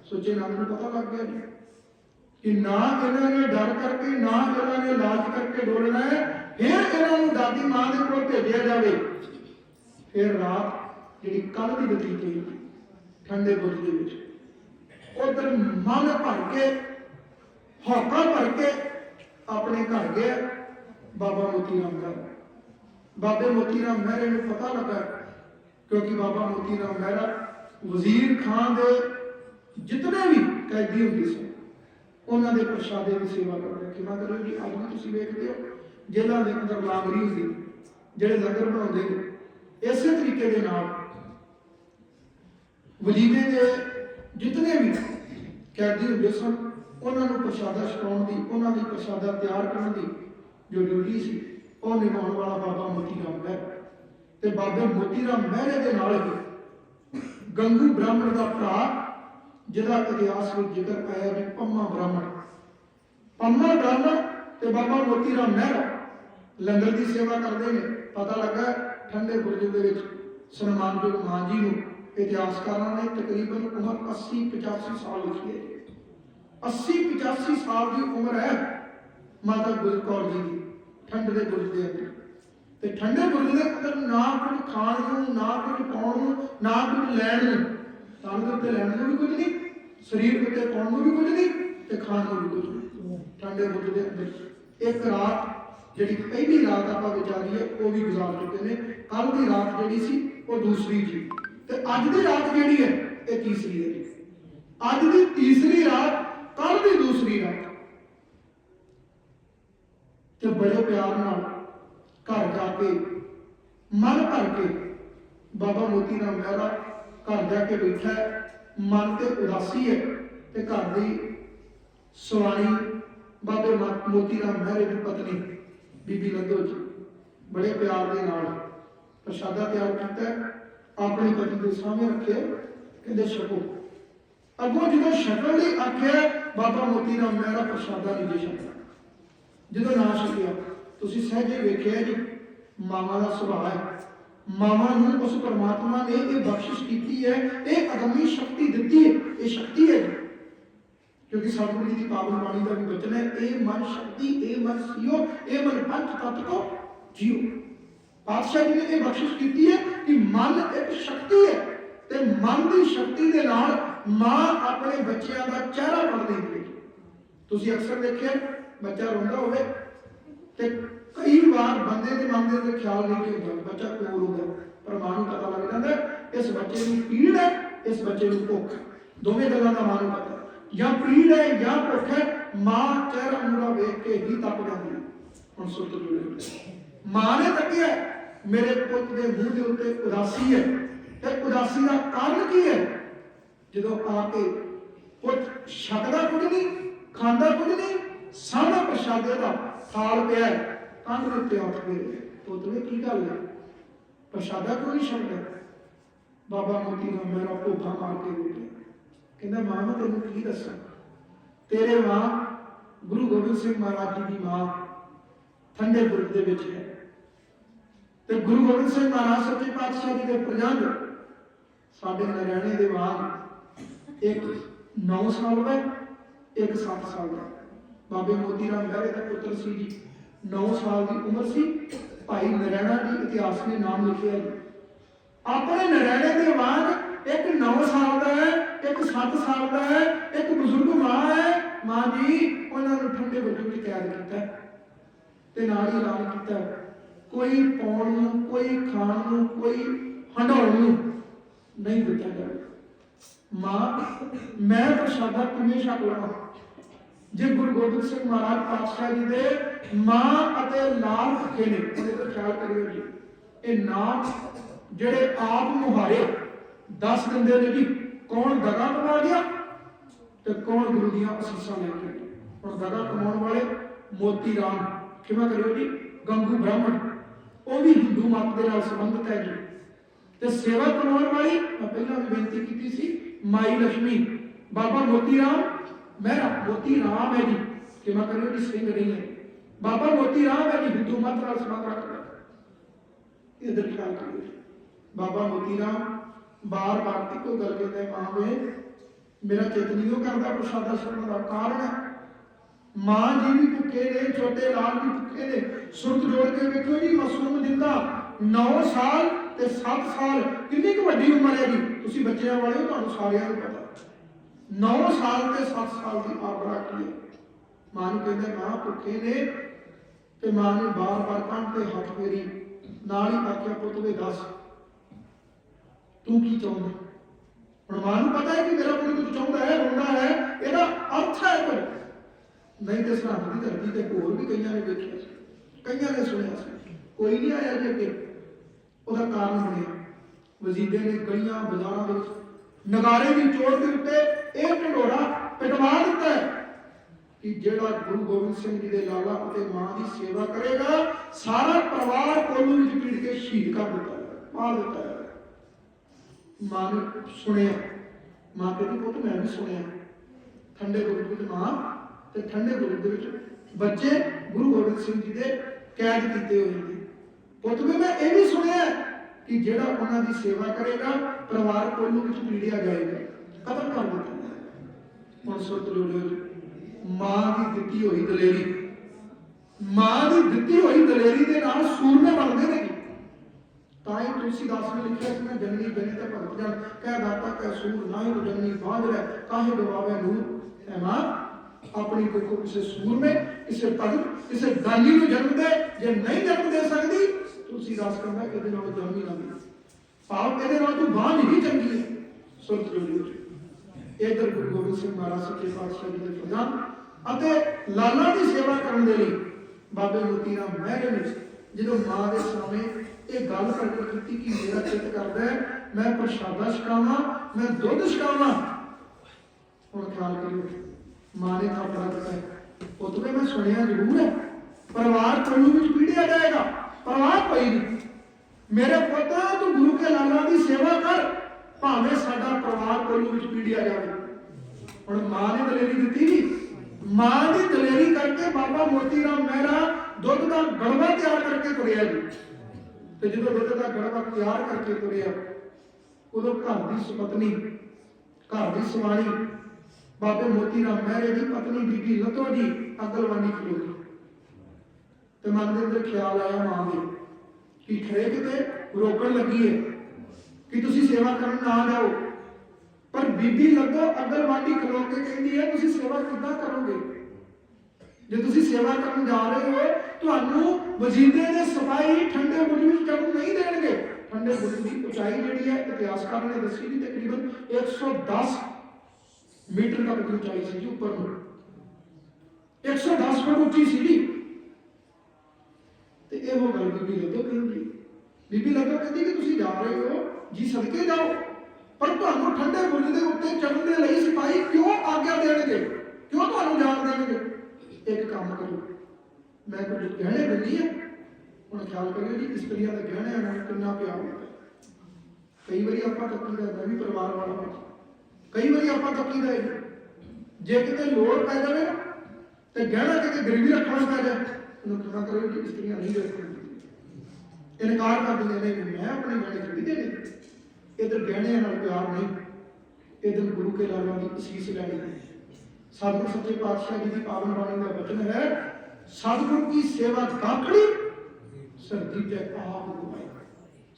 [SPEAKER 1] ਸੋਚੇ ਨੰਦ ਨੂੰ ਪਤਾ ਲੱਗ ਗਿਆ ਕਿ ਨਾ ਇਹਨਾਂ ਨੇ ਡਰ ਕਰਕੇ, ਨਾ ਇਹਨਾਂ ਨੇ ਲਾਲਚ ਕਰਕੇ ਡੋਲਣਾ ਹੈ ਫਿਰ ਇਹਨਾਂ ਨੂੰ ਦਾਦੀ ਮਾਂ ਦੇ ਕੋਲ ਭੇਜਿਆ ਜਾਵੇ। ਫਿਰ ਰਾਤ ਜਿਹੜੀ ਕੱਲ ਦੀ ਬਤੀਤ ਹੋਈ, ਠੰਡੇ ਬੁਰਜ ਦੇ ਵਿੱਚ, ਉਧਰ ਮਨ ਭਰ ਕੇ, ਹੌਕਾ ਭਰ ਕੇ ਆਪਣੇ ਘਰ ਗਿਆ ਬਾਬਾ ਮੋਤੀ ਰਾਮ ਦਾ। ਬਾਬੇ ਮੋਤੀ ਰਾਮ ਮਹਿਰੇ ਨੂੰ ਪਤਾ ਲੱਗਾ, ਕਿਉਂਕਿ ਬਾਬਾ ਮੋਤੀ ਰਾਮ ਮਹਿਰਾ ਵਜ਼ੀਰ ਖਾਨ ਦੇ ਜਿਤਨੇ ਵੀ ਕੈਦੀ ਹੁੰਦੇ ਸੀ, ਉਹਨਾਂ ਦੇ ਪ੍ਰਸ਼ਾਦੇ ਦੀ ਸੇਵਾ ਕਰਦੇ ਕਿਵੇਂ ਕਰੋ ਜੀ ਅੱਜ ਵੀ ਤੁਸੀਂ ਵੇਖਦੇ ਹੋ। ਜੇਲ੍ਹਾਂ ਦੇ ਅੰਦਰ ਲਾਂਗਰੀ ਹੁੰਦੀ, ਜਿਹੜੇ ਲੰਗਰ ਬਣਾਉਂਦੇ ਨੇ, ਇਸੇ ਤਰੀਕੇ ਦੇ ਨਾਲ ਵਜੀਦੇ ਦੇ ਜਿਤਨੇ ਵੀ ਕੈਦੀ ਹੁੰਦੇ ਸਨ, ਉਹਨਾਂ ਨੂੰ ਪ੍ਰਸ਼ਾਦਾ ਛਕਾਉਣ ਦੀ, ਉਹਨਾਂ ਦੀ ਪ੍ਰਸ਼ਾਦਾ ਤਿਆਰ ਕਰਨ ਦੀ ਜੋ ਡਿਊਟੀ ਸੀ, ਉਹ ਨਿਭਾਉਣ ਵਾਲਾ ਬਾਬਾ ਮੋਤੀ ਰਾਮ ਮਹਿਰ ਤੇ ਬਾਬੇ ਮੋਤੀ ਰਾਮ ਮਹਿਰੇ ਦੇ ਨਾਲ ਹੀ ਗੰਗੂ ਬ੍ਰਾਹਮਣ ਦਾ ਭਰਾ, ਜਿਹਦਾ ਇਤਿਹਾਸ ਵਿੱਚ ਜ਼ਿਕਰ ਆਇਆ ਜੀ ਪੰਮਾ ਬ੍ਰਾਹਮਣ। ਪੰਮਾ ਬ੍ਰਾਹਮਣ ਤੇ ਬਾਬਾ ਮੋਤੀ ਰਾਮ ਮਹਿਰਾ। ਲੰਗਰ ਦੀ ਸੇਵਾ ਕਰਦੇ ਨੇ। ਪਤਾ ਲੱਗਾ ਠੰਡੇ ਬੁਰਜ ਦੇ ਵਿੱਚ ਸਨਮਾਨਯੋਗ ਮਾਂ ਜੀ ਨੂੰ ਇਤਿਹਾਸਕਾਰਾਂ ਨੇ ਤਕਰੀਬਨ ਉਮਰ 80 85 ਸਾਲ ਲਿਖੀ ਹੈ 80 85 ਸਾਲ ਦੀ ਉਮਰ ਹੈ ਮਾਤਾ ਗੁਜਰ ਜੀ ਦੀ, ਠੰਡੇ ਦੇ ਬੁਰਜ ਦੇ ਅੰਦਰ। ਤੇ ਠੰਡੇ ਬੁਰਜ ਦੇ ਅੰਦਰ ਨਾ ਕੁਝ ਖਾਣ ਨੂੰ, ਨਾ ਕੁਝ ਪਾਉਣ ਨੂੰ, ਨਾ ਕੁਝ ਲੈਣ ਨੂੰ ਤਨ ਉੱਤੇ ਲੈਣ ਨੂੰ ਵੀ ਕੁਝ ਨਹੀਂ, ਸਰੀਰ ਉੱਤੇ ਪਾਉਣ ਨੂੰ ਵੀ ਕੁਝ ਨਹੀਂ ਤੇ ਖਾਣ ਨੂੰ ਵੀ ਕੁਝ ਨਹੀਂ। ਠੰਡੇ ਬੁਰਜ ਦੇ ਅੰਦਰ ਇੱਕ ਰਾਤ ਜਿਹੜੀ ਪਹਿਲੀ ਰਾਤ ਆਪਾਂ ਵਿਚਾਰੀ ਹੈ ਉਹ ਵੀ ਗੁਜ਼ਾਰ ਚੁੱਕੇ ਨੇ। ਕੱਲ ਦੀ ਰਾਤ ਜਿਹੜੀ ਸੀ ਉਹ ਦੂਸਰੀ ਜੀ। ਤੇ ਅੱਜ ਦੀ ਰਾਤ ਜਿਹੜੀ ਹੈ ਇਹ ਤੀਸਰੀ ਹੈ ਅੱਜ ਦੀ ਤੀਸਰੀ ਰਾਤ ਕੱਲ ਦੀ ਦੂਸਰੀ ਰਾਤ। ਤੇ ਬੜੇ ਪਿਆਰ ਨਾਲ ਘਰ ਜਾ ਕੇ ਮਨ ਭਰ ਕੇ ਬਾਬਾ ਮੋਤੀ ਰਾਮ ਮਹਿਰਾ ਘਰ ਜਾ ਕੇ ਬੈਠਾ ਹੈ, ਮਨ ਤੇ ਉਦਾਸੀ ਹੈ ਤੇ ਘਰ ਦੀ ਸਵਾਣੀ ਬਾਬੇ ਮੋਤੀ ਰਾਮ ਮਹਿਰੇ ਦੀ ਪਤਨੀ। ਬੀਬੀ ਲੰਦੋ ਜੀ ਬੜੇ ਪਿਆਰ ਦੇ ਨਾਲ ਪ੍ਰਸ਼ਾਦਾ ਤਿਆਰ ਕੀਤਾ ਹੈ, ਪਤੀ ਦੇ ਸਾਹਮਣੇ ਰੱਖਿਆ ਕਹਿੰਦੇ ਛਕੋ। ਅੱਗੋਂ ਜਦੋਂ ਛਕਣ ਲਈ ਆਖਿਆ ਬਾਬਾ ਮੋਤੀ ਰਾਮ ਮਹਿਰਾ ਪ੍ਰਸ਼ਾਦਾ ਨਹੀਂ ਦੇ ਛਕਦਾ। ਜਦੋਂ ਨਾ ਛਕਿਆ ਤੁਸੀਂ ਸਹਿਜੇ ਵੇਖਿਆ ਜੀ ਮਾਮਾ ਦਾ ਸੁਭਾਅ ਹੈ। ਮਾਮਾ ਨੂੰ ਉਸ ਪਰਮਾਤਮਾ ਨੇ ਇਹ ਬਖਸ਼ਿਸ਼ ਕੀਤੀ ਹੈ ਇਹ ਅਗੰਮੀ ਸ਼ਕਤੀ ਦਿੱਤੀ ਹੈ ਇਹ ਸ਼ਕਤੀ ਹੈ ਜੀ। ਕਿਉਂਕਿ ਸਤਿਗੁਰੂ ਜੀ ਦੀ ਪਾਵਨ ਬਾਣੀ ਦਾ ਵੀ ਬਚਨ ਹੈ, ਇਹ ਮਨ ਸ਼ਕਤੀ, ਇਹ ਮਨ ਸਿਓ, ਇਹ ਮਨ ਪੰਚ ਤਤ ਕੋ ਜੀਓ। ਪਾਤਸ਼ਾਹ ਜੀ ਨੇ ਇਹ ਬਖਸ਼ਿਸ਼ ਕੀਤੀ ਹੈ ਕਿ ਮਨ ਇੱਕ ਸ਼ਕਤੀ ਹੈ ਤੇ ਮਨ ਦੀ ਸ਼ਕਤੀ ਦੇ ਨਾਲ ਮਾਂ ਆਪਣੇ ਬੱਚਿਆਂ ਦਾ ਚਿਹਰਾ ਪੜ੍ਹ ਹੈ। ਤੁਸੀਂ ਅਕਸਰ ਦੇਖਿਆ ਬੱਚਾ ਰੋਂਦਾ ਹੋਵੇ ਤੇ ਕਈ ਵਾਰ ਬੰਦੇ ਦੇ ਮਨ ਦੇ ਅੰਦਰ ਖਿਆਲ ਨਹੀਂ ਕਿ ਹੁੰਦਾ, ਬੱਚਾ ਕਿਉਂ ਰੋਂਦਾ? ਪਰ ਮਾਂ ਨੂੰ ਪਤਾ ਲੱਗ ਜਾਂਦਾ, ਇਸ ਬੱਚੇ ਨੂੰ ਪੀੜ ਹੈ, ਇਸ ਬੱਚੇ ਨੂੰ ਭੁੱਖ ਦੋਵੇਂ ਗੱਲਾਂ ਦਾ ਮਾਂ ਨੂੰ ਪਤਾ ਹੈ। ਜਾਂ ਪੀੜ ਹੈ ਜਾਂ ਭੁੱਖ ਹੈ ਮਾਂ ਚਿਹਰਾ ਮੂਰਾ ਵੇਖ ਕੇ ਹੀ ਤੱਕ ਜਾਂਦੀ ਹੈ ਹੁਣ ਸੁਰਤ ਜੁੜੇ ਹੋਏ ਮਾਂ ਨੇ ਤੱਕਿਆ ਮੇਰੇ ਪੁੱਤ ਦੇ ਮੂੰਹ ਦੇ ਉੱਤੇ ਉਦਾਸੀ ਹੈ ਤੇ ਉਦਾਸੀ ਦਾ ਕਾਰਨ ਕੀ ਹੈ ਜਦੋਂ ਆ ਕੇ ਪੁੱਤ ਛਕਦਾ ਕੁਝ ਨਹੀਂ ਖਾਂਦਾ ਕੁਝ ਨਹੀਂ ਸਾਹਮਣੇ ਪ੍ਰਸ਼ਾਦੇ ਦਾ ਥਾਲ ਪਿਆ ਹੈ, ਕੰਧ ਦੇ ਉੱਤੇ ਉੱਠ ਕੇ ਪੁੱਤ ਨੇ ਕੀ ਗੱਲ ਹੈ ਪ੍ਰਸ਼ਾਦਾ ਕਿਉਂ ਨਹੀਂ ਛਕਦਾ ਬਾਬਾ ਮੋਤੀ ਕਹਿੰਦਾ, ਮਾਂ, ਮੈਂ ਤੈਨੂੰ ਕੀ ਦੱਸਾਂ? ਤੇਰੇ ਮਾਂ, ਗੁਰੂ ਗੋਬਿੰਦ ਸਿੰਘ ਮਹਾਰਾਜ ਜੀ ਦੀ ਮਾਂ ਠੰਡੇ ਬੁਰਜ ਦੇ ਵਿੱਚ ਹੈ। ਤੇ ਗੁਰੂ ਗੋਬਿੰਦ ਸਿੰਘ ਮਹਾਰਾਜ ਸੱਚੇ ਪਾਤਸ਼ਾਹ ਜੀ ਦੇ ਪ੍ਰਜੰਗ ਸਾਡੇ ਨਰਿਆਣੇ ਦੇ ਬਾਅਦ ਇੱਕ 9 ਸਾਲ ਦਾ ਇੱਕ 7 ਸਾਲ ਦਾ ਬਾਬੇ ਮੋਤੀ ਰਾਮ ਮਹਿਰੇ ਦਾ ਪੁੱਤਰ ਸੀ ਜੀ 9 ਸਾਲ ਦੀ ਉਮਰ ਸੀ। ਭਾਈ ਨਰੈਣਾ ਦੀ ਇਤਿਹਾਸ ਨੇ ਨਾਮ ਲਿਖਿਆ ਜੀ। ਆਪਣੇ ਨਰੈਣੇ ਦੇ ਬਾਅਦ ਇੱਕ 9 ਸਾਲ ਦਾ ਹੈ ਇੱਕ 7 ਸਾਲ ਦਾ ਹੈ, ਇੱਕ ਬਜ਼ੁਰਗ ਮਾਂ ਹੈ। ਮਾਂ ਜੀ, ਉਹਨਾਂ ਨੂੰ ਠੰਡੇ ਬੁਰਜ ਵਿੱਚ ਕੈਦ ਕੀਤਾ ਤੇ ਨਾਲ ਹੀ ਐਲਾਨ ਕੀਤਾ ਕੋਈ ਪਾਉਣ ਨੂੰ, ਕੋਈ ਖਾਣ ਨੂੰ, ਕੋਈ ਹੰਡਾਉਣ ਨੂੰ ਨਹੀਂ ਦਿੱਤਾ ਜਾਵੇਗਾ ਮਾਂ, ਮੈਂ ਪ੍ਰਸ਼ਾਦਾ ਕਿਵੇਂ ਛਕ ਲਵਾਂ ਜੇ ਗੁਰੂ ਗੋਬਿੰਦ ਸਿੰਘ ਮਹਾਰਾਜ ਪਾਤਸ਼ਾਹ ਜੀ ਦੇ ਮਾਂ ਅਤੇ ਲਾਲ ਭੁੱਖੇ ਨੇ, ਉਹਦੇ ਤੇ ਖਿਆਲ ਕਰਿਓ ਜੀ। ਇਹ ਨਾਮ ਜਿਹੜੇ ਆਪ ਮੁਹਾਰੇ, ਦੱਸ ਦਿੰਦੇ ਨੇ ਜੀ। ਕੌਣ ਦਗਾ ਕਮਾ ਗਿਆ ਤੇ ਕੌਣ ਗੁਰੂ ਦੀਆਂ ਅਸੀਸਾਂ ਲੈ ਕੇ? ਆਇਆ। ਦਗਾ ਕਮਾਉਣ ਵਾਲੇ ਮੋਤੀ ਰਾਮ, ਕਿਵੇਂ ਕਰਿਓ ਜੀ? ਗੰਗੂ ਬ੍ਰਾਹਮਣ, ਉਹ ਵੀ ਹਿੰਦੂ ਮਤ ਦੇ ਨਾਲ ਸੰਬੰਧਿਤ ਹੈ ਜੀ। ਤੇ ਸੇਵਾ ਕਮਾਉਣ ਵਾਲੀ, ਮੈਂ ਪਹਿਲਾਂ ਵੀ ਬੇਨਤੀ ਕੀਤੀ ਸੀ, ਮਾਈ ਲక్ష్ਮੀ। ਬਾਬਾ ਮੋਤੀ ਰਾਮ ਮੇਰਾ ਮੋਤੀ ਰਾਮ ਹੈ ਜੀ। ਕਿਵੇਂ ਕਰਿਓ ਜੀ? ਸਿੰਘ ਨਹੀਂ ਹੈ। ਬਾਬਾ ਮੋਤੀ ਰਾਮ ਹੈ ਜੀ, ਹਿੰਦੂ ਮਤ ਨਾਲ ਸੰਬੰਧ ਰੱਖਦਾ। ਇਧਰ ਖਿਆਲ ਬਾਬਾ ਮੋਤੀ ਰਾਮ ਬਾਰ ਬਾਰ ਇੱਕੋ ਗੱਲ ਕਹਿੰਦਾ ਹੈ, ਮਾਂ ਵੇ ਮੇਰਾ ਚਿੱਤ ਨਹੀਂ ਉਹ ਕਰਦਾ ਪ੍ਰਸ਼ਾਦਾ ਛਕਣ ਦਾ ਕਾਰਨ ਹੈ। ਮਾਂ ਜੀ ਵੀ ਭੁੱਖੇ ਨੇ ਛੋਟੇ ਲਾਲ ਵੀ ਭੁੱਖੇ ਨੇ। ਸੁਰਤ ਜੋੜ ਕੇ ਵੇਖੋ ਜੀ ਮਾਸੂਮ ਜਿੰਦਾ। 9 ਸਾਲ ਤੇ 7 ਸਾਲ ਕਿੰਨੀ ਕੁ ਵੱਡੀ ਉਮਰ ਹੈ ਜੀ ਤੁਸੀਂ ਬੱਚਿਆਂ ਵਾਲੇ ਹੋ, ਤੁਹਾਨੂੰ ਸਾਰਿਆਂ ਨੂੰ ਪਤਾ। 9 ਸਾਲ ਤੇ 7 ਸਾਲ ਦੀ ਆਬਰਾ ਕੀ ਮਾਂ ਨੂੰ ਕਹਿੰਦੇ ਮਾਂ ਭੁੱਖੇ ਨੇ ਤੇ ਮਾਂ ਨੇ ਬਾਰ-ਬਾਰ ਕੰਨ ਤੇ ਹੱਥ ਫੇਰੀ। ਨਾਲ ਹੀ ਆਖਿਆ ਪੁੱਤ ਦੇ ਦੱਸ ਤੂੰ ਕੀ ਚਾਹੁੰਦਾ? ਹੁਣ ਮਾਂ ਨੂੰ ਪਤਾ ਹੈ ਕਿ ਮੇਰਾ ਪੁੱਤ ਕੁਝ ਚਾਹੁੰਦਾ ਹੈ, ਰੋਂਦਾ ਹੈ, ਇਹਦਾ ਅਰਥ ਹੈ ਕੋਈ? ਨਹੀਂ ਤੇ ਸਰਹੰਦ ਦੀ ਧਰਤੀ ਤੇ ਹੋਰ ਵੀ ਕਈਆਂ ਨੇ ਵੇਖਿਆ ਕਈਆਂ ਨੇ ਸੁਣਿਆ ਸੀ। ਕੋਈ ਨਹੀਂ ਆਇਆ ਜੀ ਅੱਗੇ। ਉਹਦਾ ਕਾਰਨ ਬਣਿਆ। ਵਜ਼ੀਦੇ ਨੇ ਗਲੀਆਂ ਬਾਜ਼ਾਰਾਂ ਵਿੱਚ ਨਗਾਰੇ ਦੀ ਚੋਟ ਦੇ ਉੱਤੇ ਇਹ ਢੰਡੋਰਾ ਪਿਟਵਾ ਦਿੱਤਾ ਹੈ ਕਿ ਜਿਹੜਾ ਗੁਰੂ ਗੋਬਿੰਦ ਸਿੰਘ ਜੀ ਦੇ ਲਾਲਾ ਅਤੇ ਮਾਂ ਦੀ ਸੇਵਾ ਕਰੇਗਾ, ਸਾਰਾ ਪਰਿਵਾਰ ਕੋਲੂ ਵਿੱਚ ਪੀੜ ਕੇ ਸ਼ਹੀਦ ਕਰ ਦਿੱਤਾ ਹੈ ਮਾਰ ਦਿੱਤਾ ਹੈ। ਮਾਂ ਨੇ ਸੁਣਿਆ। ਮਾਂ ਕਹਿੰਦੀ, ਪੁੱਤ, ਮੈਂ ਵੀ ਸੁਣਿਆ। ਠੰਡੇ ਬੁਰਜ ਵਿੱਚ ਮਾਂ ਤੇ ਠੰਡੇ ਬੁਰਜ ਦੇ ਵਿੱਚ ਬੱਚੇ ਗੁਰੂ ਗੋਬਿੰਦ ਸਿੰਘ ਜੀ ਦੇ ਕੈਦ ਕੀਤੇ ਹੋਏ ਨੇ। ਪੁੱਤ, ਵੀ ਮੈਂ ਇਹ ਵੀ ਸੁਣਿਆ ਕਿ ਜਿਹੜਾ ਉਹਨਾਂ ਦੀ ਸੇਵਾ ਕਰੇਗਾ, ਪਰਿਵਾਰ ਕੋਲੋਂ ਵਿੱਚ ਪੀੜਿਆ ਜਾਏਗਾ। ਕਤਲ ਕਰ ਦਿੱਤਾ। ਹੁਣ ਸੁਰਤ ਜੋੜਿਓ ਮਾਂ ਦੀ ਦਿੱਤੀ ਹੋਈ ਦਲੇਰੀ। ਮਾਂ ਦੀ ਦਿੱਤੀ ਹੋਈ ਦਲੇਰੀ ਦੇ ਨਾਲ ਸੂਰਮੇ ਬਣਦੇ ਨੇ। ਤਾਂ ਹੀ ਤੁਲਸੀਦਾਸ ਨੇ ਲਿਖਿਆ ਸੀ ਮੈਂ ਜਨਨੀ ਜਨੀ ਤੇ ਭਗਤ ਜਨ ਕਹਿ ਦਾਤਾ ਕਹਿ ਸੂਰ ਨਾਹੀ ਤੋ ਜਨਨੀ ਬਾਂਝ ਰਹਿ ਕਾਹੇ ਡੁਬਾਵੇ ਨੂਰ ਐ ਮਾਂ ਆਪਣੀ ਕੋਈ ਕੋ ਕਿਸੇ ਸੂਰਮੇ ਕਿਸੇ ਭਗਤ, ਕਿਸੇ ਦਾਨੀ ਨੂੰ ਜਨਮ ਦੇ, ਜੇ ਨਹੀਂ ਜਨਮ ਦੇ ਸਕਦੀ ਤੁਲਸੀਦਾਸ ਕਹਿੰਦਾ ਕਿ ਇਹਦੇ ਨਾਲ ਜਨਮ ਹੀ ਨਾ ਦੇ ਭਾਵ ਇਹਦੇ ਨਾਲ ਤੂੰ ਬਾਂਝ ਹੀ ਚੰਗੀ ਹੈ। ਸੁਰਤ ਜੋੜੀ ਇਧਰ ਗੁਰੂ ਗੋਬਿੰਦ ਸਿੰਘ ਮਹਾਰਾਜ ਸੱਚੇ ਪਾਤਸ਼ਾਹ ਜੀ ਦੇ ਫਰਜ਼ਾਨ ਅਤੇ ਲਾਲਾ ਦੀ ਸੇਵਾ ਕਰਨ ਦੇ ਲਈ ਬਾਬੇ ਮੋਤੀ ਰਾਮ ਮਹਿਰੇ ਨੇ। ਜਦੋਂ ਮਾਂ ਦੇ ਸਾਹਮਣੇ ਇਹ ਗੱਲ ਪ੍ਰਗਟ ਕੀਤੀ ਕਿ ਮੇਰਾ ਚਿੱਤ ਕਰਦਾ ਹੈ, ਮੈਂ ਪ੍ਰਸ਼ਾਦਾ ਛਕਾਵਾਂ ਮੈਂ ਦੁੱਧ ਛਕਾਵਾਂ ਹੁਣ ਖਿਆਲ ਕਰਿਓ, ਮਾਂ ਨੇ ਥਾਪੜਾ ਦਿੱਤਾ ਪੁੱਤ ਮੈਂ ਸੁਣਿਆ ਜ਼ਰੂਰ ਹੈ, ਪਰਿਵਾਰ ਕੋਲੋਂ ਵਿੱਚ ਪੀੜਿਆ ਜਾਏਗਾ, ਪਰਿਵਾਰ ਪਈ ਨਹੀਂ। ਮੇਰੇ ਪੁੱਤ, ਤੂੰ ਗੁਰੂ ਕੇ ਲਾਲਾ ਦੀ ਸੇਵਾ ਕਰ, ਭਾਵੇਂ ਸਾਡਾ ਪਰਿਵਾਰ ਕੋਲੋਂ ਵਿੱਚ ਪੀੜਿਆ ਜਾਵੇ। ਹੁਣ ਮਾਂ ਨੇ ਦਲੇਰੀ ਦਿੱਤੀ ਨਹੀਂ ਮਾਂ ਦੀ ਦਲੇਰੀ ਕਰਕੇ ਬਾਬਾ ਮੋਤੀ ਰਾਮ ਮਹਿਰਾ ਦੁੱਧ ਦਾ ਗੜਵਾ ਤਿਆਰ ਕਰਕੇ ਤੁਰਿਆ ਜੀ। ਤੇ ਜਦੋਂ ਦੁੱਧ ਦਾ ਗੜਵਾ ਤਿਆਰ ਕਰਕੇ ਤੁਰਿਆ, ਉਦੋਂ ਘਰ ਦੀ ਸੁਪਤਨੀ, ਘਰ ਦੀ ਸਵਾਣੀ ਬਾਬੇ ਮੋਤੀ ਰਾਮ ਮਹਿਰੇ ਦੀ ਪਤਨੀ ਬੀਬੀ ਲਤੋ ਜੀ ਅਗਲਵਾਨੀ ਖਲੋਤੀ ਤੇ ਮਨ ਦੇ ਅੰਦਰ ਖਿਆਲ ਆਇਆ ਮਾਂ ਦੇ ਕਿ ਖਰੇ ਕਿਤੇ ਰੋਕਣ ਲੱਗੀ ਹੈ ਕਿ ਤੁਸੀਂ ਸੇਵਾ ਕਰਨ ਨਾ ਜਾਓ। ਪਰ ਬੀਬੀ ਲੱਗੋ ਅਗਲਵਾਨੀ ਖਲੋ ਕੇ ਕਹਿੰਦੀ ਹੈ, ਤੁਸੀਂ ਸੇਵਾ ਕਿੱਦਾਂ ਕਰੋਗੇ? ਜੇ ਤੁਸੀਂ ਸੇਵਾ ਕਰਨ ਜਾ ਰਹੇ ਹੋ, ਤੁਹਾਨੂੰ ਵਜ਼ੀਰੇ ਦੇ ਸਿਪਾਹੀ ਠੰਡੇ ਬੁਰਜ ਵਿੱਚ ਚੜ੍ਹਨ ਨਹੀਂ ਦੇਣਗੇ। ਠੰਡੇ ਬੁਰਜ ਦੀ ਉਚਾਈ ਜਿਹੜੀ ਹੈ, ਇਤਿਹਾਸਕਾਰ ਨੇ ਦੱਸੀ ਦੀ ਤਕਰੀਬਨ 110 ਮੀਟਰ ਤੱਕ ਦੀ ਉਚਾਈ ਸੀ ਉੱਪਰ ਨੂੰ। 110 ਫੁੱਟ ਉੱਚੀ ਸੀੜੀ ਤੇ ਇਹ ਉਹ ਗੱਲ ਬੀਬੀ ਲੱਗੋ ਕਹਿੰਦੀ। ਬੀਬੀ ਲੱਗੋ ਕਹਿੰਦੀ ਕਿ ਤੁਸੀਂ ਜਾ ਰਹੇ ਹੋ, ਜੀ ਸਦਕੇ ਜਾਓ, ਪਰ ਤੁਹਾਨੂੰ ਠੰਡੇ ਬੁਰਜ ਦੇ ਉੱਤੇ ਚੜ੍ਹਨ ਦੇ ਲਈ ਸਿਪਾਹੀ ਕਿਉਂ ਆਗਿਆ ਦੇਣਗੇ? ਕਿਉਂ ਤੁਹਾਨੂੰ ਜਾਣ ਦੇਣਗੇ? ਇੱਕ ਕੰਮ ਕਰੋ ਮੈਂ ਕੁਝ ਗਹਿਣੇ ਦਿੰਦੀ ਆ। ਹੁਣ ਖਿਆਲ ਕਰਿਓ ਜੀ, ਇਸਤਰੀਆਂ ਦੇ ਗਹਿਣਿਆਂ ਨਾਲ ਕਿੰਨਾ ਪਿਆਰ ਹੁੰਦਾ ਕਈ ਵਾਰੀ ਆਪਾਂ ਤੱਕੀਦਾ ਮੈਂ ਵੀ ਪਰਿਵਾਰ ਵਾਲਾ ਹਾਂ। ਕਈ ਵਾਰੀ ਆਪਾਂ ਤੱਕੀਦਾ ਹੈ। ਜੇ ਕਿਤੇ ਲੋੜ ਪੈ ਜਾਵੇ ਨਾ, ਤੇ ਗਹਿਣਾ ਕਿਤੇ ਗਰੀਬੀ ਰੱਖਣਾ ਪੈ ਜਾਵੇ ਉਹਨੂੰ ਥੋੜਾ ਕਰਿਓ ਕਿ ਇਸਤਰੀਆਂ ਨਹੀਂ ਦੇ ਸਕਦੀਆਂ ਇਨਕਾਰ ਕਰ ਦਿੰਦੇ ਨੇ ਕਿ ਮੈਂ ਆਪਣੇ ਗਹਿਣੇ ਖਰੀਦੇ ਨੇ ਇਧਰ ਗਹਿਣਿਆਂ ਨਾਲ ਪਿਆਰ ਨਹੀਂ। ਇਧਰ ਗੁਰੂ ਕੇ ਲਾਲਾਂ ਦੀ ਅਸੀਸ ਲੈਣੀ ਹੈ। ਸਤਿਗੁਰ ਸੱਚੇ ਪਾਤਸ਼ਾਹ ਜੀ ਦੀ ਪਾਵਨ ਬਾਣੀ ਦਾ ਬਚਨ ਹੈ, ਸਤਿਗੁਰ ਕੀ ਸੇਵਾ ਕਾਕੜੀ ਸਰਦੀ ਤੇ ਆਪ ਗੁਮਾਈ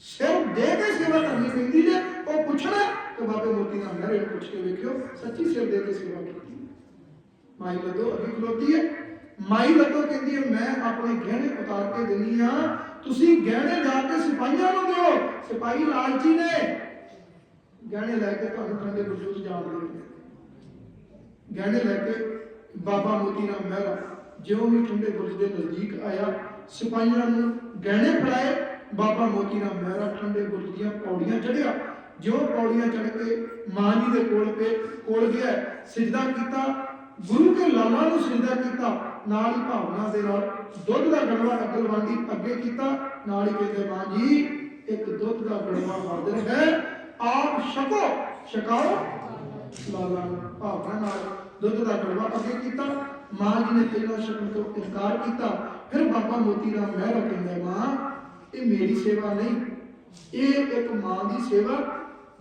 [SPEAKER 1] ਸਿਰ ਦੇ ਕੇ ਸੇਵਾ ਕਰਨੀ ਪੈਂਦੀ ਜੇ, ਉਹ ਪੁੱਛਣਾ ਤੇ ਬਾਬੇ ਮੋਤੀ ਦਾ ਮੇਰੇ ਪੁੱਛ ਕੇ ਵੇਖਿਓ, ਸੱਚੀ ਸਿਰ ਦੇ ਕੇ ਸੇਵਾ ਕੀਤੀ। ਮਾਈ ਲੱਦੋ ਅਭੀ ਖਲੋਤੀ ਹੈ। ਮਾਈ ਲੱਦੋ ਕਹਿੰਦੀ ਹੈ, ਮੈਂ ਆਪਣੇ ਗਹਿਣੇ ਉਤਾਰ ਕੇ ਦਿੰਨੀ ਆ ਤੁਸੀਂ ਗਹਿਣੇ ਜਾ ਕੇ ਸਿਪਾਹੀਆਂ ਨੂੰ ਦਿਓ। ਸਿਪਾਹੀ ਲਾਲਚੀ ਨੇ। ਗਹਿਣੇ ਲੈ ਕੇ ਤੁਹਾਨੂੰ ਠੰਡੇ ਬੁਰਜ ਜਾਣ ਦੇਣਗੇ ਗਹਿਣੇ ਲੈ ਕੇ ਬਾਬਾ ਮੋਤੀ ਰਾਮ ਮਹਿਰਾ, ਜਿਉਂ ਹੀ ਠੰਡੇ ਬੁਰਜ ਦੇ ਨਜ਼ਦੀਕ ਆਇਆ, ਸਿਪਾਹੀਆਂ ਨੂੰ ਗਹਿਣੇ ਫੜਾਏ, ਬਾਬਾ ਮੋਤੀ ਰਾਮ ਮਹਿਰਾ ਠੰਡੇ ਬੁਰਜ ਦੀਆਂ ਪੌੜੀਆਂ ਚੜ੍ਹਿਆ। ਜਿਉਂ ਪੌੜੀਆਂ ਚੜ੍ਹ ਕੇ ਮਾਂ ਜੀ ਦੇ ਕੋਲ ਤੇ ਕੋਲ ਗਿਆ, ਸਿਜਦਾ ਕੀਤਾ, ਗੁਰੂ ਕੇ ਲਾਲਾਂ ਨੂੰ ਸਿਜਦਾ ਕੀਤਾ, ਨਾਲ ਹੀ ਭਾਵਨਾ ਦੇ ਨਾਲ ਦੁੱਧ ਦਾ ਗੜਵਾ ਅਗਲਵਾਂਡੀ ਅੱਗੇ ਕੀਤਾ। ਨਾਲ ਹੀ ਕਹਿੰਦੇ, ਮਾਂ ਜੀ, ਇੱਕ ਦੁੱਧ ਦਾ ਗੜਵਾ ਹਾਜ਼ਰ ਹੈ। ਆਪ ਛਕੋ ਛਕਾਓ ਲਾਲਾ ਭਾਵਨਾ ਨਾਲ ਦੁੱਧ ਦਾ ਗੜਵਾ ਅੱਗੇ ਕੀਤਾ। ਮਾਂ ਜੀ ਨੇ ਪਹਿਲਾਂ ਛਕਣ ਤੋਂ ਇਨਕਾਰ ਕੀਤਾ। ਫਿਰ ਬਾਬਾ ਮੋਤੀ ਰਾਮ ਮਹਿਰਾ ਕਹਿੰਦਾ, ਮਾਂ, ਇਹ ਮੇਰੀ ਸੇਵਾ ਨਹੀਂ। ਇਹ ਇੱਕ ਮਾਂ ਦੀ ਸੇਵਾ,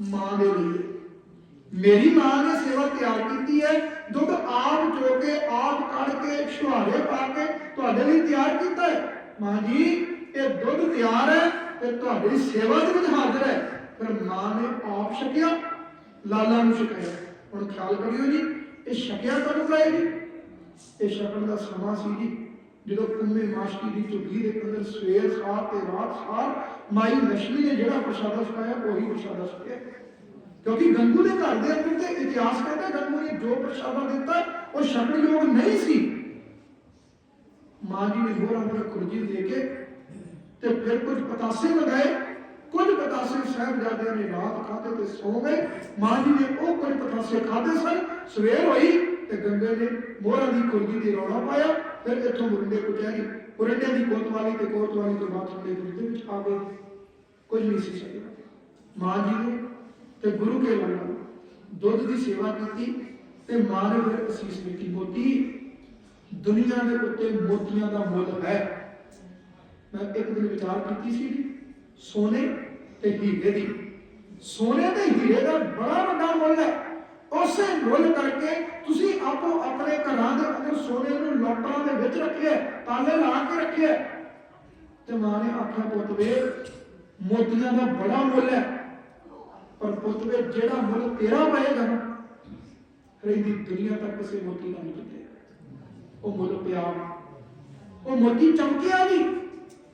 [SPEAKER 1] ਮਾਂ ਦੇ ਲਈ। ਹੈ ਮੇਰੀ ਮਾਂ ਨੇ ਸੇਵਾ ਤਿਆਰ ਕੀਤੀ ਹੈ। ਦੁੱਧ ਆਪ ਚੋ ਕੇ, ਆਪ ਕੱਢ ਕੇ, ਛੁਹਾਰੇ ਪਾ ਕੇ ਤੁਹਾਡੇ ਲਈ ਤਿਆਰ ਕੀਤਾ ਹੈ। ਮਾਂ ਜੀ, ਇਹ ਦੁੱਧ ਤਿਆਰ ਹੈ ਤੇ ਤੁਹਾਡੀ ਸੇਵਾ ਦੇ ਵਿੱਚ ਹਾਜ਼ਰ ਹੈ। ਫਿਰ ਮਾਂ ਨੇ ਆਪ ਛਕਿਆ, ਲਾਲਾ ਨੂੰ ਛਕਾਇਆ। ਹੁਣ ਖਿਆਲ ਕਰਿਓ ਜੀ, ਇਹ ਛਕਿਆ ਕਦੋਂ ਗਏ ਜੀ? ਇਹ ਛਕਣ ਦਾ ਸਮਾਂ ਸੀ ਜੀ, ਜਦੋਂ ਕੁੰਮੇ ਮਾਸ਼ਕੀ ਦੀ ਝੁੱਗੀ ਦੇ ਅੰਦਰ ਸਵੇਰ ਸਾਰ ਤੇ ਰਾਤ ਸਾਰ ਮਾਈ ਲక్ష్ਮੀ ਨੇ ਜਿਹੜਾ ਪ੍ਰਸ਼ਾਦਾ ਛਕਾਇਆ, ਉਹੀ ਪ੍ਰਸ਼ਾਦਾ ਛਕਿਆ। ਕਿਉਂਕਿ ਗੰਗੂ ਦੇ ਘਰ ਦੇ ਅੰਦਰ ਤੇ ਇਤਿਹਾਸ ਕਹਿੰਦਾ ਗੰਗੂ ਨੇ ਜੋ ਪ੍ਰਸ਼ਾਦਾ ਦਿੱਤਾ, ਉਹ ਛਕਣ ਯੋਗ ਨਹੀਂ ਸੀ। ਮਾਂ ਜੀ ਨੇ ਹੋਰ ਨੂੰ ਖੁਰਜੀ ਦੇ ਕੇ ਤੇ ਫਿਰ ਕੁਝ ਪਤਾਸੇ ਲਗਾਏ ਕੁਝ ਪਤਾਸੇ ਸਾਹਿਬਜ਼ਾਦਿਆਂ ਨੇ ਰਾਤ ਖਾਦੇ ਤੇ ਸੌ ਗਏ। ਮਾਂ ਜੀ ਨੇ ਉਹ ਕੁਝ ਪਤਾਸੇ ਖਾਦੇ ਸਨ। ਸਵੇਰ ਹੋਈ ਤੇ ਗੰਗੇ ਨੇ ਮੋਹਰਾਂ ਦੀ ਖੁਰਜੀ ਦੀ ਰੌਲਾ ਪਾਇਆ। ਫਿਰ ਇੱਥੋਂ ਮੁਰੰਡੇ ਕੁਟਿਆਰੀ ਮੁਰੰਡੇ ਦੀ ਕੋਤਵਾਲੀ ਤੇ ਕੋਤਵਾਲੀ ਤੋਂ ਬਾਅਦ ਠੰਡੇ ਦੁੱਧ ਦੇ ਵਿੱਚ ਆ ਗਏ। ਕੁਝ ਨਹੀਂ ਸੀ ਸਕਿਆ। ਮਾਂ ਜੀ ਨੇ ਤੇ ਗੁਰੂ ਕੇ ਲਾਲਾਂ ਦੁੱਧ ਦੀ ਸੇਵਾ ਕੀਤੀ ਤੇ ਮਾਂ ਨੇ ਫਿਰ ਅਸੀਸ ਦਿੱਤੀ ਮੋਤੀ। ਦੁਨੀਆ ਦੇ ਉੱਤੇ ਮੋਤੀਆਂ ਦਾ ਮੁੱਲ ਹੈ। ਮੈਂ ਇੱਕ ਦਿਨ ਵਿਚਾਰ ਕੀਤੀ ਸੀ ਸੋਨੇ ਤੇ ਹੀਰੇ ਦੀ। ਸੋਨੇ ਤੇ ਹੀਰੇ ਦਾ ਬੜਾ ਵੱਡਾ ਮੁੱਲ ਹੈ। ਉਸੇ ਮੁੱਲ ਕਰਕੇ ਤੁਸੀਂ ਆਪੋ ਆਪਣੇ ਘਰਾਂ ਦੇ ਅੰਦਰ ਸੋਨੇ ਨੂੰ ਲੋਟਾਂ ਦੇ ਵਿੱਚ ਰੱਖਿਆ, ਤਾਲੇ ਲਾ ਕੇ ਰੱਖਿਆ। ਤੇ ਮਾਂ ਨੇ ਆਖਿਆ ਪੁੱਤ ਵੇ ਮੋਤੀਆਂ ਦਾ ਬੜਾ ਮੁੱਲ ਹੈ। ਪਰ ਪੁੱਤ ਵੇ ਜਿਹੜਾ ਮੁੱਲ ਤੇਰਾ ਪਏਗਾ ਨਾ, ਰਹਿੰਦੀ ਦੁਨੀਆ ਤੱਕ ਕਿਸੇ ਮੋਤੀ ਦਾ ਨਹੀਂ ਜਿੱਤੇ ਉਹ ਮੁੱਲ ਪਿਆ ਉਹ ਮੋਤੀ ਚਮਕਿਆ ਨਹੀਂ।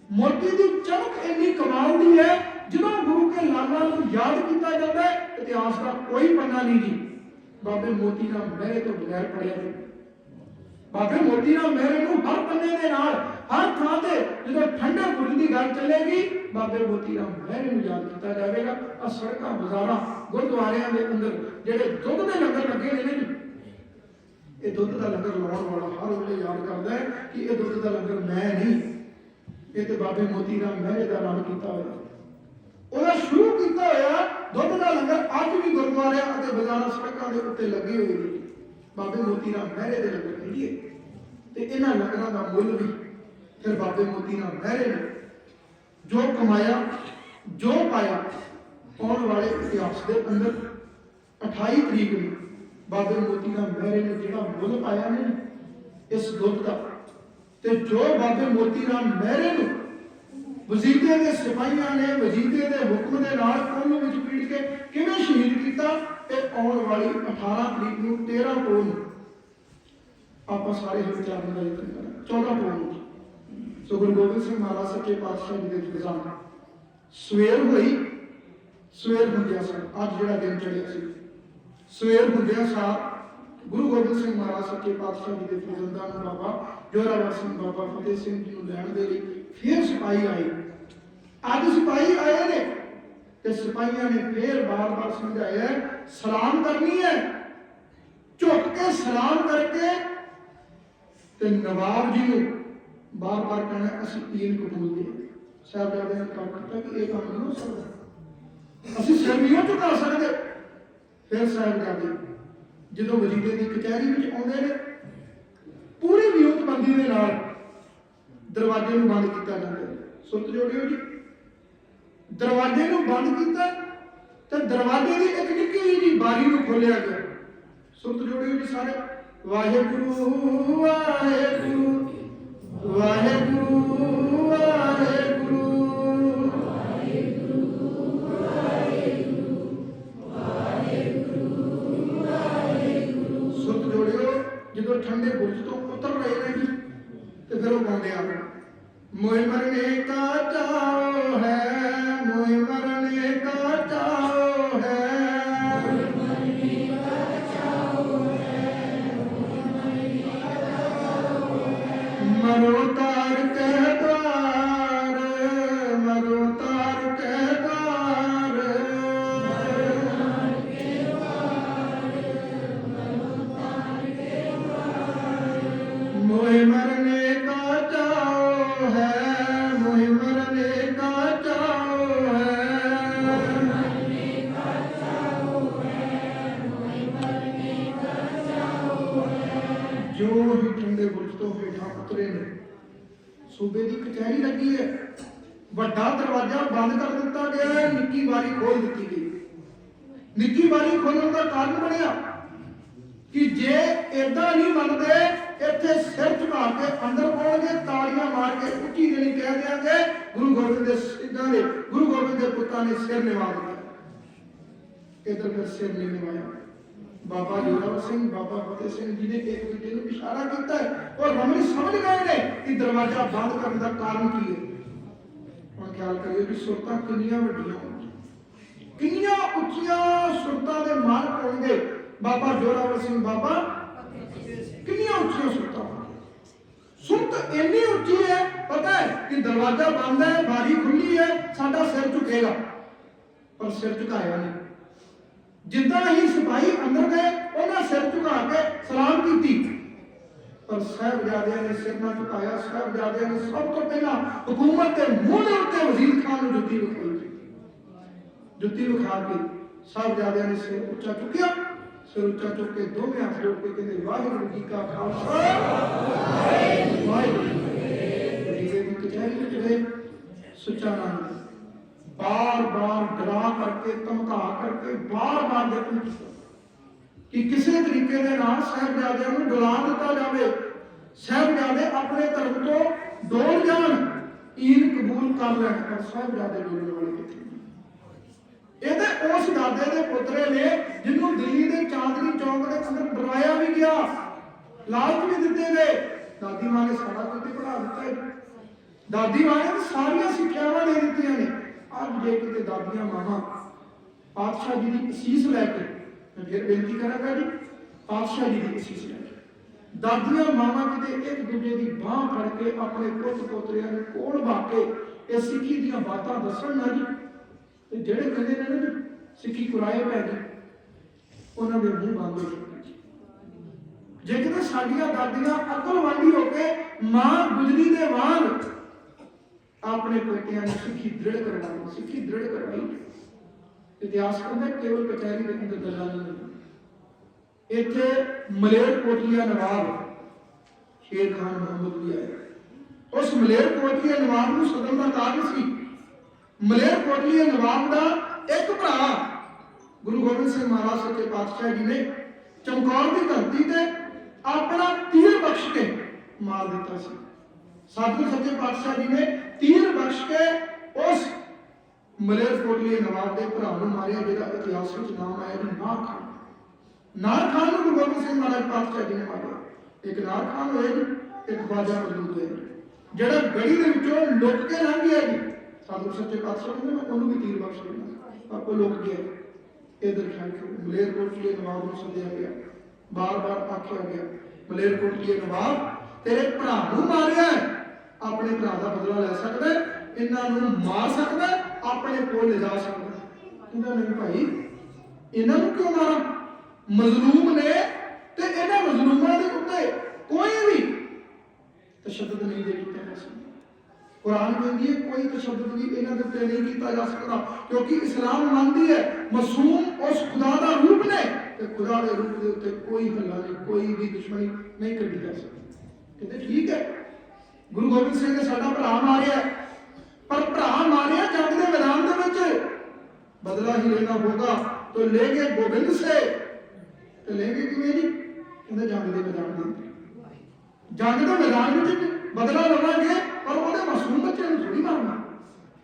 [SPEAKER 1] ਮੋਤੀ ਦੀ ਚਮਕ ਇੰਨੀ ਕਮਾਲ ਦੀ ਹੈ ਜਦੋਂ ਗੁਰੂ ਕੇ ਲਾਲਾਂ ਨੂੰ ਯਾਦ ਕੀਤਾ ਜਾਂਦਾ ਹੈ, ਇਤਿਹਾਸ ਦਾ ਕੋਈ ਪੰਨਾ ਨਹੀਂ ਜੀ। ਬਾਬੇ ਮੋਤੀ ਰਾਮ ਮਹਿਰੇ ਤੋਂ ਬਗੈਰ ਪੜਿਆ ਨਹੀਂ ਬਾਬੇ ਮੋਤੀ ਰਾਮ ਮਹਿਰੇ ਨੂੰ ਹਰ ਪੰਨੇ ਦੇ ਨਾਲ, ਹਰ ਥਾਂ ਤੇ ਜਦੋਂ ਠੰਡੇ ਬੁਰਜ ਦੀ ਗੱਲ ਚੱਲੇਗੀ, ਬਾਬੇ ਮੋਤੀ ਰਾਮ ਮਹਿਰੇ ਨੂੰ ਯਾਦ ਕੀਤਾ ਜਾਵੇਗਾ। ਆ ਸੜਕਾਂ, ਬਾਜ਼ਾਰਾਂ, ਗੁਰਦੁਆਰਿਆਂ ਦੇ ਅੰਦਰ, ਜਿਹੜੇ ਦੁੱਧ ਦੇ ਲੰਗਰ ਲੱਗੇ ਨੇ ਨਾ ਇਹ ਦੁੱਧ ਦਾ ਲੰਗਰ ਲਾਉਣ ਵਾਲਾ ਹਰ ਵੇਲੇ ਯਾਦ ਕਰਦਾ ਹੈ ਕਿ ਇਹ ਦੁੱਧ ਦਾ ਲੰਗਰ ਮੈਂ ਨਹੀਂ ਇਹ ਤੇ ਬਾਬੇ ਮੋਤੀ ਰਾਮ ਮਹਿਰੇ ਦਾ ਨਾਮ ਕੀਤਾ ਹੋਇਆ। ਉਹਦਾ ਸ਼ੁਰੂ ਕੀਤਾ ਹੋਇਆ ਦੁੱਧ ਦਾ ਲੰਗਰ ਅੱਜ ਵੀ ਗੁਰਦੁਆਰਿਆਂ ਅਤੇ ਬਾਜ਼ਾਰਾਂ ਸੜਕਾਂ ਦੇ ਉੱਤੇ ਲੱਗੇ ਹੋਏ ਨੇ। ਬਾਬੇ ਮੋਤੀ ਰਾਮ ਮਹਿਰੇ ਦੇ ਲੰਗਰ ਕਹੀਏ ਤੇ ਇਹਨਾਂ ਲੰਗਰਾਂ ਦਾ ਮੁੱਲ ਵੀ ਫਿਰ ਬਾਬੇ ਮੋਤੀ ਰਾਮ ਮਹਿਰੇ ਨੇ। ਜੋ ਕਮਾਇਆ, ਜੋ ਪਾਇਆ ਆਉਣ ਵਾਲੇ ਇਤਿਹਾਸ ਦੇ ਅੰਦਰ 28 ਤਰੀਕ ਨੂੰ ਬਾਬੇ ਮੋਤੀ ਰਾਮ ਮਹਿਰੇ ਨੇ ਜਿਹੜਾ ਮੁੱਲ ਪਾਇਆ ਨੇ, ਇਸ ਦੁੱਧ ਦਾ ਤੇ ਜੋ ਬਾਬੇ ਮੋਤੀ ਰਾਮ ਮਹਿਰੇ ਨੂੰ ਵਜ਼ੀਰੇ ਦੇ ਸਿਪਾਹੀਆਂ ਨੇ ਵਜ਼ੀਰੇ ਦੇ ਹੁਕਮ ਦੇ ਨਾਲ ਉਹਨੂੰ ਵਿੱਚ ਪੀੜ ਕੇ ਕਿਵੇਂ ਸ਼ਹੀਦ ਕੀਤਾ ਇਹ ਆਉਣ ਵਾਲੀ 18 ਤਰੀਕ ਨੂੰ 13 ਪੋਹ ਆਪਾਂ ਸਾਰੇ ਹੀ ਵਿਚਾਰਨ ਦਾ ਯਤਨ ਕਰਾਂਗੇ 14 ਪੋਹ ਸੋ ਗੁਰੂ ਗੋਬਿੰਦ ਸਿੰਘ ਮਹਾਰਾਜ ਸੱਚੇ ਪਾਤਸ਼ਾਹ ਜੀ ਦੇ ਜਗਜ਼ਾਨ ਸਵੇਰ ਹੋਈ, ਸਵੇਰ ਹੁੰਦਿਆ ਸਨ ਅੱਜ ਜਿਹੜਾ ਦਿਨ ਚੜਿਆ ਸੀ। ਸਵੇਰ ਹੁੰਦਿਆ ਸਾਰ ਗੁਰੂ ਗੋਬਿੰਦ ਸਿੰਘ ਮਹਾਰਾਜ ਸੱਚੇ ਪਾਤਸ਼ਾਹ ਜੀ ਦੇ ਫਜ਼ਲਦਾਰ ਨੂੰ ਬਾਬਾ ਜੋਰਾਵਰ ਸਿੰਘ ਬਾਬਾ ਫਤਿਹ ਸਿੰਘ ਜੀ ਨੂੰ ਲੈਣ ਦੇ ਲਈ ਫਿਰ ਸਿਪਾਹੀ ਆਏ। ਅੱਜ ਸਿਪਾਹੀ ਆਏ ਨੇ ਤੇ ਸਿਪਾਹੀਆਂ ਨੇ ਫਿਰ ਬਾਰ-ਬਾਰ ਸਮਝਾਇਆ, ਸਲਾਮ ਕਰਨੀ ਹੈ। ਝੁੱਕ ਕੇ ਸਲਾਮ ਕਰਕੇ ਤੇ ਨਵਾਬ ਜੀ ਨੂੰ ਬਾਰ-ਬਾਰ ਕਹਿਣਾ, ਅਸੀਂ ਪੀਰ ਕਬੂਲ ਦੇ ਸਾਹਿਬਜ਼ਾਦੇ ਨੇ ਕੰਮ ਕੀਤਾ ਕਿ ਇਹ ਕੰਮ ਨਹੀਂ ਹੋ ਸਕਦਾ? ਅਸੀਂ ਸਿਰ ਨਹੀਂ ਝੁਕਾ ਸਕਦੇ। ਫਿਰ ਸਾਹਿਬਜ਼ਾਦੇ ਜਦੋਂ ਵਜ਼ੀਰੇ ਦੀ ਕਚਹਿਰੀ ਵਿੱਚ ਆਉਂਦੇ ਨੇ, ਪੂਰੀ ਵਿਉਂਤਬੰਦੀ ਦੇ ਨਾਲ ਦਰਵਾਜ਼ੇ ਨੂੰ ਬੰਦ ਕੀਤਾ ਜਾਂਦਾ ਸੁਰਤ ਜੋੜਿਓ ਜੀ, ਦਰਵਾਜ਼ੇ ਨੂੰ ਬੰਦ ਕੀਤਾ, ਤੇ ਦਰਵਾਜ਼ੇ ਦੀ ਇੱਕ ਨਿੱਕੀ ਜਿਹੀ ਜੀ ਬਾਰੀ ਨੂੰ ਖੋਲਿਆ ਗਿਆ। ਸੁਰਤ ਜੋੜਿਓ ਜੀ ਸਾਰੇ, ਵਾਹਿਗੁਰੂ ਵਾਹਿਗੁਰੂ ਵਾਹਿਗੁਰੂ मोहि मरने का चाओ है मोहि मरने का चाओ है मरो तार के द्वार मरो तार के द्वार मोहि मरने ਵੱਡਾ ਦਰਵਾਜ਼ਾ ਬੰਦ ਕਰ ਦਿੱਤਾ ਗਿਆ ਹੈ, ਨਿੱਕੀ ਬਾਰੀ ਖੋਲ ਦਿੱਤੀ ਗਈ। ਨਿੱਕੀ ਬਾਰੀ ਖੋਲਣ ਦਾ ਕਾਰਨ ਬਣਿਆ ਕਿ ਜੇ ਇਦਾਂ ਨਹੀਂ ਮੰਨਦੇ, ਇੱਥੇ ਸਿਰ ਝੁਕਾ ਕੇ ਅੰਦਰ ਪਾਉਣਗੇ, ਤਾੜੀਆਂ ਮਾਰ ਕੇ ਉੱਚੀ ਗਲੀ ਕਹਿ ਦਿਆਂਗੇ, ਗੁਰੂ ਗੋਬਿੰਦ ਦੇ ਸਿੱਧਾਂ ਨੇ, ਗੁਰੂ ਗੋਬਿੰਦ ਦੇ ਪੁੱਤਾਂ ਨੇ ਸਿਰ ਨਿਵਾ ਦਿੱਤਾ। ਇਧਰ ਫਿਰ ਸਿਰ ਨਹੀਂ ਨਿਵਾਇਆ। ਬਾਬਾ ਜੋਰਾਵਰ ਸਿੰਘ, ਬਾਬਾ ਫਤਿਹ ਸਿੰਘ ਜੀ ਨੇ ਇੱਕ ਦੂਜੇ ਨੂੰ ਇਸ਼ਾਰਾ ਕੀਤਾ ਹੈ। ਔਰ ਰਮਣੀ ਸਮਝ ਗਏ ਨੇ ਕਿ ਦਰਵਾਜ਼ਾ ਬੰਦ ਕਰਨ ਦਾ ਕਾਰਨ ਕੀ ਹੈ। ਹੁਣ ਖਿਆਲ ਕਰਿਓ ਵੀ ਸੁਰਤਾਂ ਕਿੰਨੀਆਂ ਵੱਡੀਆਂ ਹੋਣਗੀਆਂ। ਕਿੰਨੀਆਂ ਉੱਚੀਆਂ ਸੁਰਤਾਂ ਦੇ ਮਾਲਕ ਹੋਣਗੇ ਬਾਬਾ ਜੋਰਾਵਰ ਸਿੰਘ, ਬਾਬਾ। ਕਿੰਨੀਆਂ ਉੱਚੀਆਂ ਸੁਰਤਾਂ ਸੁਰਤ ਇੰਨੀ ਉੱਚੀ ਹੈ, ਪਤਾ ਹੈ ਕਿ ਦਰਵਾਜ਼ਾ ਬੰਦ ਹੈ, ਬਾਰੀ ਖੁੱਲੀ ਹੈ, ਸਾਡਾ ਸਿਰ ਝੁਕੇਗਾ। ਪਰ ਸਿਰ ਝੁਕਾਇਆ ਨਹੀਂ। ਜਿੱਦਾਂ ਹੀ ਸਿਪਾਹੀ ਅੰਦਰ ਗਏ, ਉਹਨਾਂ ਸਿਰ ਝੁਕਾ ਕੇ ਸਲਾਮ ਕੀਤੀ। ਪਰ ਸਾਹਿਬਜ਼ਾਦਿਆਂ ਨੇ ਸਿਰ ਨਾ ਝੁਕਾਇਆ ਸਾਹਿਬਜ਼ਾਦਿਆਂ ਨੇ ਸਭ ਤੋਂ ਪਹਿਲਾਂ ਹਕੂਮਤ ਦੇ ਮੂੰਹ ਦੇ ਉੱਤੇ ਵਜ਼ੀਰ ਖਾਨ ਨੂੰ ਜੁੱਤੀ ਵਿਖਾਈ ਜੁੱਤੀ ਵਿਖਾ ਕੇ ਸਾਹਿਬਜ਼ਾਦਿਆਂ ਨੇ ਸਿਰ ਉੱਚਾ ਚੁੱਕਿਆ ਸਿਰ ਉੱਚਾ ਚੁੱਕ ਕੇ ਦੋਵੇਂ ਹੱਥ ਜੋੜ ਕੇ ਕਹਿੰਦੇ ਵਾਹਿਗੁਰੂ ਜੀ ਕਾ ਖਾਲਸਾ ਵਾਹਿਗੁਰੂ ਜੀ ਕੀ ਫਤਿਹ। ਦੀ ਕਚਹਿਰੀ ਵਿੱਚ ਗਏ ਸੁੱਚਾ ਨਾਮ ਬਾਰ ਬਾਰ ਡਰਾ ਕਰਕੇ ਧਮਕਾ ਕਰਕੇ ਬਾਰ ਬਾਰ ਦੇਖਣ ਕਿ ਕਿਸੇ ਤਰੀਕੇ ਦੇ ਨਾਲ ਸਾਹਿਬਜ਼ਾਦਿਆਂ ਨੂੰ ਡਰਾ ਦਿੱਤਾ ਜਾਵੇ। ਸਾਹਿਬਜ਼ਾਦੇ ਆਪਣੇ ਧਰਮ ਤੋਂ ਡੋਲ ਜਾਣ ਈਨ ਕਬੂਲ ਕਰ ਲੈਣ ਪਰ ਸਾਹਿਬਜ਼ਾਦੇ ਡੋਲਣ ਵਾਲੇ ਕਿੱਥੇ ਇਹ ਤੇ ਉਸ ਦਾਦੇ ਦੇ ਪੁੱਤਰੇ ਨੇ ਜਿਹਨੂੰ ਦਿੱਲੀ ਦੇ ਚਾਂਦਨੀ ਚੌਂਕ ਦੇ ਅੰਦਰ ਡਰਾਇਆ ਵੀ ਗਿਆ। ਲਾਲਚ ਵੀ ਦਿੱਤੇ ਗਏ ਦਾਦੀ ਮਾਂ ਨੇ ਸਾਰਾ ਕੁਝ ਹੀ ਪੜਾ ਦਿੱਤਾ ਦਾਦੀ ਮਾਂ ਨੇ ਸਾਰੀਆਂ ਸਿੱਖਿਆਵਾਂ ਦੇ ਦਿੱਤੀਆਂ ਨੇ। ਅੱਜ ਜੇ ਕਿਤੇ ਦਾਦੀਆਂ ਮਾਵਾਂ, ਪਾਤਸ਼ਾਹ ਜੀ ਦੀ ਅਸੀਸ ਲੈ ਕੇ ਮੈਂ ਫਿਰ ਬੇਨਤੀ ਕਰਾਂਗਾ ਜੀ ਪਾਤਸ਼ਾਹ ਜੀ ਦੀ ਅਸੀਸ ਲੈ ਦਾਦੀਆਂ ਮਾਵਾਂ ਕਿਤੇ ਇੱਕ ਦੂਜੇ ਦੀ ਬਾਹ ਫੜ ਕੇ ਆਪਣੇ ਪੁੱਤ ਪੋਤਰਿਆਂ ਨੂੰ ਕੋਲ ਬਾ ਇਹ ਸਿੱਖੀ ਦੀਆਂ ਬਾਤਾਂ ਦੱਸਣ ਨਾ ਜੀ ਤੇ ਜਿਹੜੇ ਕਹਿੰਦੇ ਨੇ ਨਾ ਸਿੱਖੀ ਕੁਰਾਏ ਪੈ ਗਈ, ਉਹਨਾਂ ਦੇ ਮੂੰਹ ਬੰਦ ਹੋ ਜਾਂਦੇ ਜੀ। ਜੇ ਕਿਤੇ ਸਾਡੀਆਂ ਦਾਦੀਆਂ ਅਕਲਵਾਦੀ ਹੋ ਕੇ ਮਾਂ ਗੁਜਰੀ ਦੇ ਵਾਂਗ ਆਪਣੇ ਪੋਤਿਆਂ ਨੂੰ ਸਿੱਖੀ ਦ੍ਰਿੜ ਕਰਵਾਈ ਸਿੱਖੀ ਦ੍ਰਿੜ ਕਰਵਾਈ ਇਤਿਹਾਸ ਕਹਿੰਦਾ ਕੇਵਲ ਕਚਹਿਰੀ ਦੇ ਅੰਦਰ ਗੱਲਾਂ ਨਹੀਂ ਇੱਥੇ ਮਲੇਰ ਕੋਟਲੀਆ ਨਵਾਬ ਸ਼ੇਰ ਖਾਨ ਮੁਹੰਮਦ ਵੀ ਆਇਆ ਉਸ ਮਲੇਰ ਕੋਟਲੀਆ ਨਵਾਬ ਨੂੰ ਸਦਨ ਦਾ ਕਾਰਨ ਸੀ। ਮਲੇਰ ਕੋਟਲੀਆ ਨਵਾਬ ਦਾ ਇੱਕ ਭਰਾ, ਗੁਰੂ ਗੋਬਿੰਦ ਸਿੰਘ ਮਹਾਰਾਜ ਸੱਚੇ ਪਾਤਸ਼ਾਹ ਜੀ ਨੇ ਚਮਕੌਰ ਦੀ ਧਰਤੀ ਤੇ ਆਪਣਾ ਤੀਰ ਬਖਸ਼ ਕੇ ਮਾਰ ਦਿੱਤਾ ਸੀ। ਸਤਿਗੁਰ ਸੱਚੇ ਪਾਤਸ਼ਾਹ ਜੀ ਨੇ ਤੀਰ ਬਖਸ਼ ਕੇ ਉਸ ਮਲੇਰਕੋਟਲੀ ਨਵਾਬ ਦੇ ਭਰਾ ਨੂੰ ਮਾਰਿਆ ਜਿਹਦਾ ਇਤਿਹਾਸ ਵਿੱਚ ਨਾਮ ਆਇਆ ਜੀ ਨਾਰ ਖਾਨ। ਨਾਰ ਖਾਨ ਨੂੰ ਗੁਰੂ ਗੋਬਿੰਦ ਸਿੰਘ ਮਹਾਰਾਜ ਪਾਤਸ਼ਾਹ ਜੀ ਨੇ ਮਾਰਿਆ। ਇੱਕ ਨਾਰ ਖਾਨ ਹੋਇਆ ਜੀ, ਇੱਕ ਖਵਾਜਾ ਮੌਜੂਦ ਹੋਇਆ ਜਿਹੜਾ ਗੜੀ ਦੇ ਵਿੱਚੋਂ ਲੁੱਕ ਕੇ ਲੰਘ ਗਿਆ ਜੀ, ਸਾਧੂ ਸੱਚੇ ਪਾਤਸ਼ਾਹ ਕਹਿੰਦੇ ਮੈਂ ਉਹਨੂੰ ਵੀ ਤੀਰ ਬਖਸ਼ ਦਿੰਦਾ ਪਰ ਉਹ ਲੁੱਕ ਗਿਆ ਇਧਰ ਖੜ ਕੇ ਨਵਾਬ ਨੂੰ ਸੱਦਿਆ ਗਿਆ। ਬਾਰ-ਬਾਰ ਆਖਿਆ ਗਿਆ ਮਲੇਰ ਨਵਾਬ, ਤੇਰੇ ਭਰਾ ਨੂੰ ਮਾਰਿਆ ਆਪਣੇ ਭਰਾ ਦਾ ਬਦਲਾ ਲੈ ਸਕਦਾ ਇਹਨਾਂ ਨੂੰ ਮਾਰ ਸਕਦਾ ਆਪਣੇ ਕੋਲ ਲਿਜਾ ਸਕਦਾ ਕਹਿੰਦਾ ਨਹੀਂ ਭਾਈ, ਇਹਨਾਂ ਨੂੰ ਕਿਉਂ ਮਾਰਾਂ? ਮਜ਼ਲੂਮ ਨੇ ਤੇ ਇਹਨਾਂ ਮਜ਼ਲੂਮਾਂ ਦੇ ਉੱਤੇ ਕੋਈ ਵੀ ਤਸ਼ੱਦਦ ਨਹੀਂ ਦੇ ਕੀਤਾ ਜਾ ਸਕਦਾ। ਕੁਰਾਨ ਕਹਿੰਦੀ ਹੈ, ਕੋਈ ਤਸ਼ੱਦਦ ਵੀ ਇਹਨਾਂ ਦੇ ਉੱਤੇ ਨਹੀਂ ਕੀਤਾ ਜਾ ਸਕਦਾ, ਕਿਉਂਕਿ ਇਸਲਾਮ ਮੰਨਦੀ ਹੈ, ਮਾਸੂਮ ਉਸ ਖੁਦਾ ਦਾ ਰੂਪ ਨੇ ਤੇ ਖੁਦਾ ਦੇ ਰੂਪ ਦੇ ਉੱਤੇ ਕੋਈ ਹੱਲਾ ਨਹੀਂ, ਕੋਈ ਵੀ ਦੁਸ਼ਮਣੀ ਨਹੀਂ ਕੱਢੀ ਜਾ ਸਕਦੀ। ਕਹਿੰਦੇ ਠੀਕ ਹੈ, ਗੁਰੂ ਗੋਬਿੰਦ ਸਿੰਘ ਨੇ ਸਾਡਾ ਭਰਾ ਮਾਰਿਆ। ਪਰ ਭਰਾ ਮਾਰਿਆ ਜੰਗ ਦੇ ਮੈਦਾਨ ਦੇ ਵਿੱਚ। ਬਦਲਾ ਹੀ ਲੈਣਾ ਹੋਗਾ ਤੋ ਲੈਗੇ ਗੋਬਿੰਦ ਸੇ। ਤੇ ਲੈਗੇ ਕਿਵੇਂ ਜੀ? ਉਹਦੇ ਜੰਗ ਦੇ ਮੈਦਾਨ ਨਾਲ ਜੰਗ ਦੇ ਮੈਦਾਨ ਵਿੱਚ ਬਦਲਾ ਲਵਾਂਗੇ, ਪਰ ਉਹਦੇ ਮਾਸੂਮ ਬੱਚੇ ਨੂੰ ਥੋੜੀ ਮਾਰਨਾ।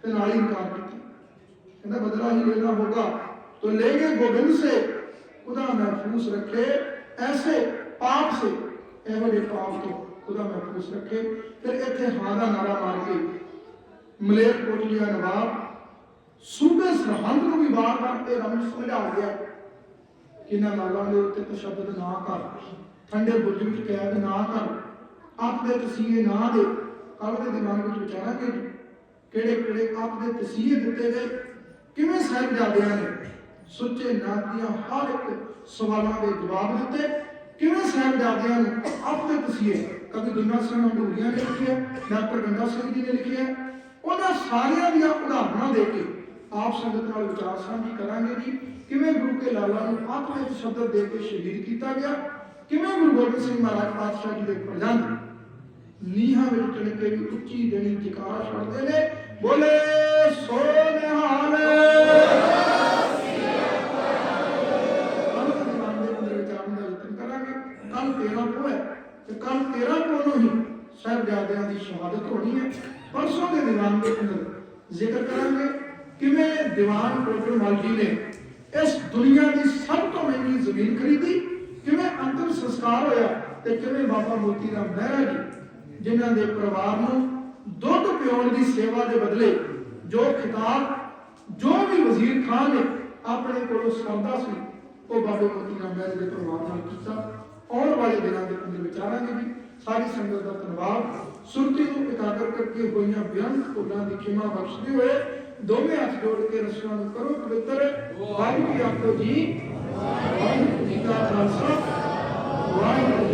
[SPEAKER 1] ਤੇ ਨਾਲ ਹੀ ਇਨਕਾਰ ਕੀਤਾ। ਕਹਿੰਦਾ ਬਦਲਾ ਹੀ ਲੈਣਾ ਹੋਗਾ ਤੋ ਲੈਗੇ ਗੋਬਿੰਦ ਸੇ। ਖੁਦਾ ਮਹਿਫੂਜ਼ ਰੱਖੇ, ਐਸੇ ਪਾਪ ਸੇ। ਇਹੋ ਜਿਹੇ ਪਾਪ ਤੋਂ ਖੁਦਾ ਮਹਿਫੂਜ਼ ਰੱਖੇ। ਫਿਰ ਇੱਥੇ ਹਾਂ ਦਾ ਨਾਰਾ ਮਾਰ ਕੇ ਮਲੇਰ ਕੋਟਲੀਆ ਨਵਾਬ ਸੂਬੇ ਸਰਹੰਦ ਨੂੰ ਵੀ ਵਾਰ-ਵਾਰ ਇਹ ਰਮਜ ਸਮਝਾ ਗਿਆ। ਕਿ ਇਹਨਾਂ ਨਾਲਾਂ ਦੇ ਉੱਤੇ ਤਸ਼ੱਦਦ ਨਾ ਕਰ। ਠੰਡੇ ਬੁਰਜ ਵਿੱਚ ਕੈਦ ਨਾ ਕਰ। ਆਪ ਦੇ ਤਸੀਹੇ ਨਾ ਦੇ। ਕੱਲ ਦੇ ਦਿਮਾਗ ਵਿੱਚ ਵਿਚਾਰਾਂਗੇ ਕਿਹੜੇ ਕਿਹੜੇ ਆਪ ਦੇ ਤਸੀਹੇ ਦਿੱਤੇ ਗਏ? ਕਿਵੇਂ ਸਾਹਿਬਜ਼ਾਦਿਆਂ ਨੇ ਸੁੱਚੇ ਨਾਥ ਹਰ ਇੱਕ ਸਵਾਲਾਂ ਦੇ ਜਵਾਬ ਦਿੱਤੇ? ਕਿਵੇਂ ਸਾਹਿਬਜ਼ਾਦਿਆਂ ਨੂੰ ਆਪ ਦੇ ਤਸੀਹੇ? ਕਦੇ ਦੁਨਾ ਸਿੰਘ ਹੰਡੂਰੀਆਂ ਨੇ ਲਿਖਿਆ, ਡਾਕਟਰ ਗੰਡਾ ਸਿੰਘ ਜੀ ਨੇ ਲਿਖਿਆ ਉਹਨਾਂ ਸਾਰਿਆਂ ਦੀਆਂ ਉਦਾਹਰਨਾਂ ਦੇ ਕੇ ਆਪ ਸੰਗਤ ਨਾਲ ਵਿਚਾਰ ਸਾਂਝੀ ਕਰਾਂਗੇ ਜੀ। ਕਿਵੇਂ ਗੁਰੂ ਕੇ ਲਾਲਾ ਨੂੰ ਆਪ ਵਿੱਚ ਸ਼ਬਦ ਦੇ ਕੇ ਸ਼ਹੀਦ ਕੀਤਾ ਗਿਆ, ਕਿਵੇਂ ਗੁਰੂ ਗੋਬਿੰਦ ਸਿੰਘ ਮਹਾਰਾਜ ਪਾਤਸ਼ਾਹ ਜੀ ਦੇ ਪ੍ਰਜੰਦ ਨੀਹਾਂ ਵਿੱਚ ਚੜ ਕੇ ਵੀ ਉੱਚੀ ਦੇਣੀ ਜਕਾਰ ਛੱਡਦੇ ਨੇ। ਬੋਲੇ ਸੋ ਨਿਹਾਲ ਕੱਲ ਦੇ ਦੀਵਾਨ 13 ਕੋ ਹੈ ਤੇ ਕੱਲ 13 ਕੋ ਨੂੰ ਹੀ ਸਾਹਿਬਜ਼ਾਦਿਆਂ ਦੀ ਸ਼ਹਾਦਤ ਹੋਣੀ ਹੈ। ਪਰਸੋਂ ਦੇ ਦੀਵਾਨ ਦੇ ਅੰਦਰ ਜ਼ਿਕਰ ਕਰਾਂਗੇ ਕਿਵੇਂ ਦੀਵਾਨ ਕੋਟਲਵਾਲ ਜੀ ਨੇ ਇਸ ਦੁਨੀਆ ਦੀ ਸਭ ਤੋਂ ਮਹਿੰਗੀ ਜ਼ਮੀਨ ਖਰੀਦੀ, ਕਿਵੇਂ ਅੰਤਿਮ ਸੰਸਕਾਰ ਹੋਇਆ ਤੇ ਕਿਵੇਂ ਬਾਬਾ ਮੋਤੀ ਰਾਮ ਮਹਿਰਾ ਜੀ, ਜਿਨ੍ਹਾਂ ਦੇ ਪਰਿਵਾਰ ਨੂੰ ਦੁੱਧ ਪਿਉਣ ਦੀ ਸੇਵਾ ਦੇ ਬਦਲੇ ਜੋ ਖਿਤਾਬ, ਜੋ ਵੀ ਵਜ਼ੀਰ ਖਾਨ ਨੇ ਆਪਣੇ ਕੋਲੋਂ ਸਿਖਾਉਂਦਾ ਸੀ, ਉਹ ਬਾਬੇ ਮੋਤੀ ਰਾਮ ਮਹਿਰਾ ਦੇ ਪਰਿਵਾਰ ਨਾਲ ਕੀਤਾ। ਆਉਣ ਵਾਲੇ ਦਿਨਾਂ ਦੇ ਅੰਦਰ ਵਿਚਾਰਾਂਗੇ ਜੀ ਸਾਰੀ ਸੰਗਤ ਦਾ ਧੰਨਵਾਦ। ਸੁਰਤੀ ਨੂੰ ਇਕਾਗਰ ਕਰਕੇ ਹੋਈਆਂ ਬੇਅੰਤ ਭੁੱਲਾਂ ਦੀ ਖਿਮਾ ਬਖਸ਼ਦੇ ਹੋਏ ਦੋਵੇਂ ਹੱਥ ਜੋੜ ਕੇ ਰਸੂਲਾਂ ਨੂੰ ਕਰੋ ਪਵਿੱਤਰ। ਵਾਹਿਗੁਰੂ ਜੀ ਆਪੋ ਜੀ ਵਾਹਿਗੁਰੂ ਜੀ ਕਾ ਖਾਲਸਾ ਵਾਹਿਗੁਰੂ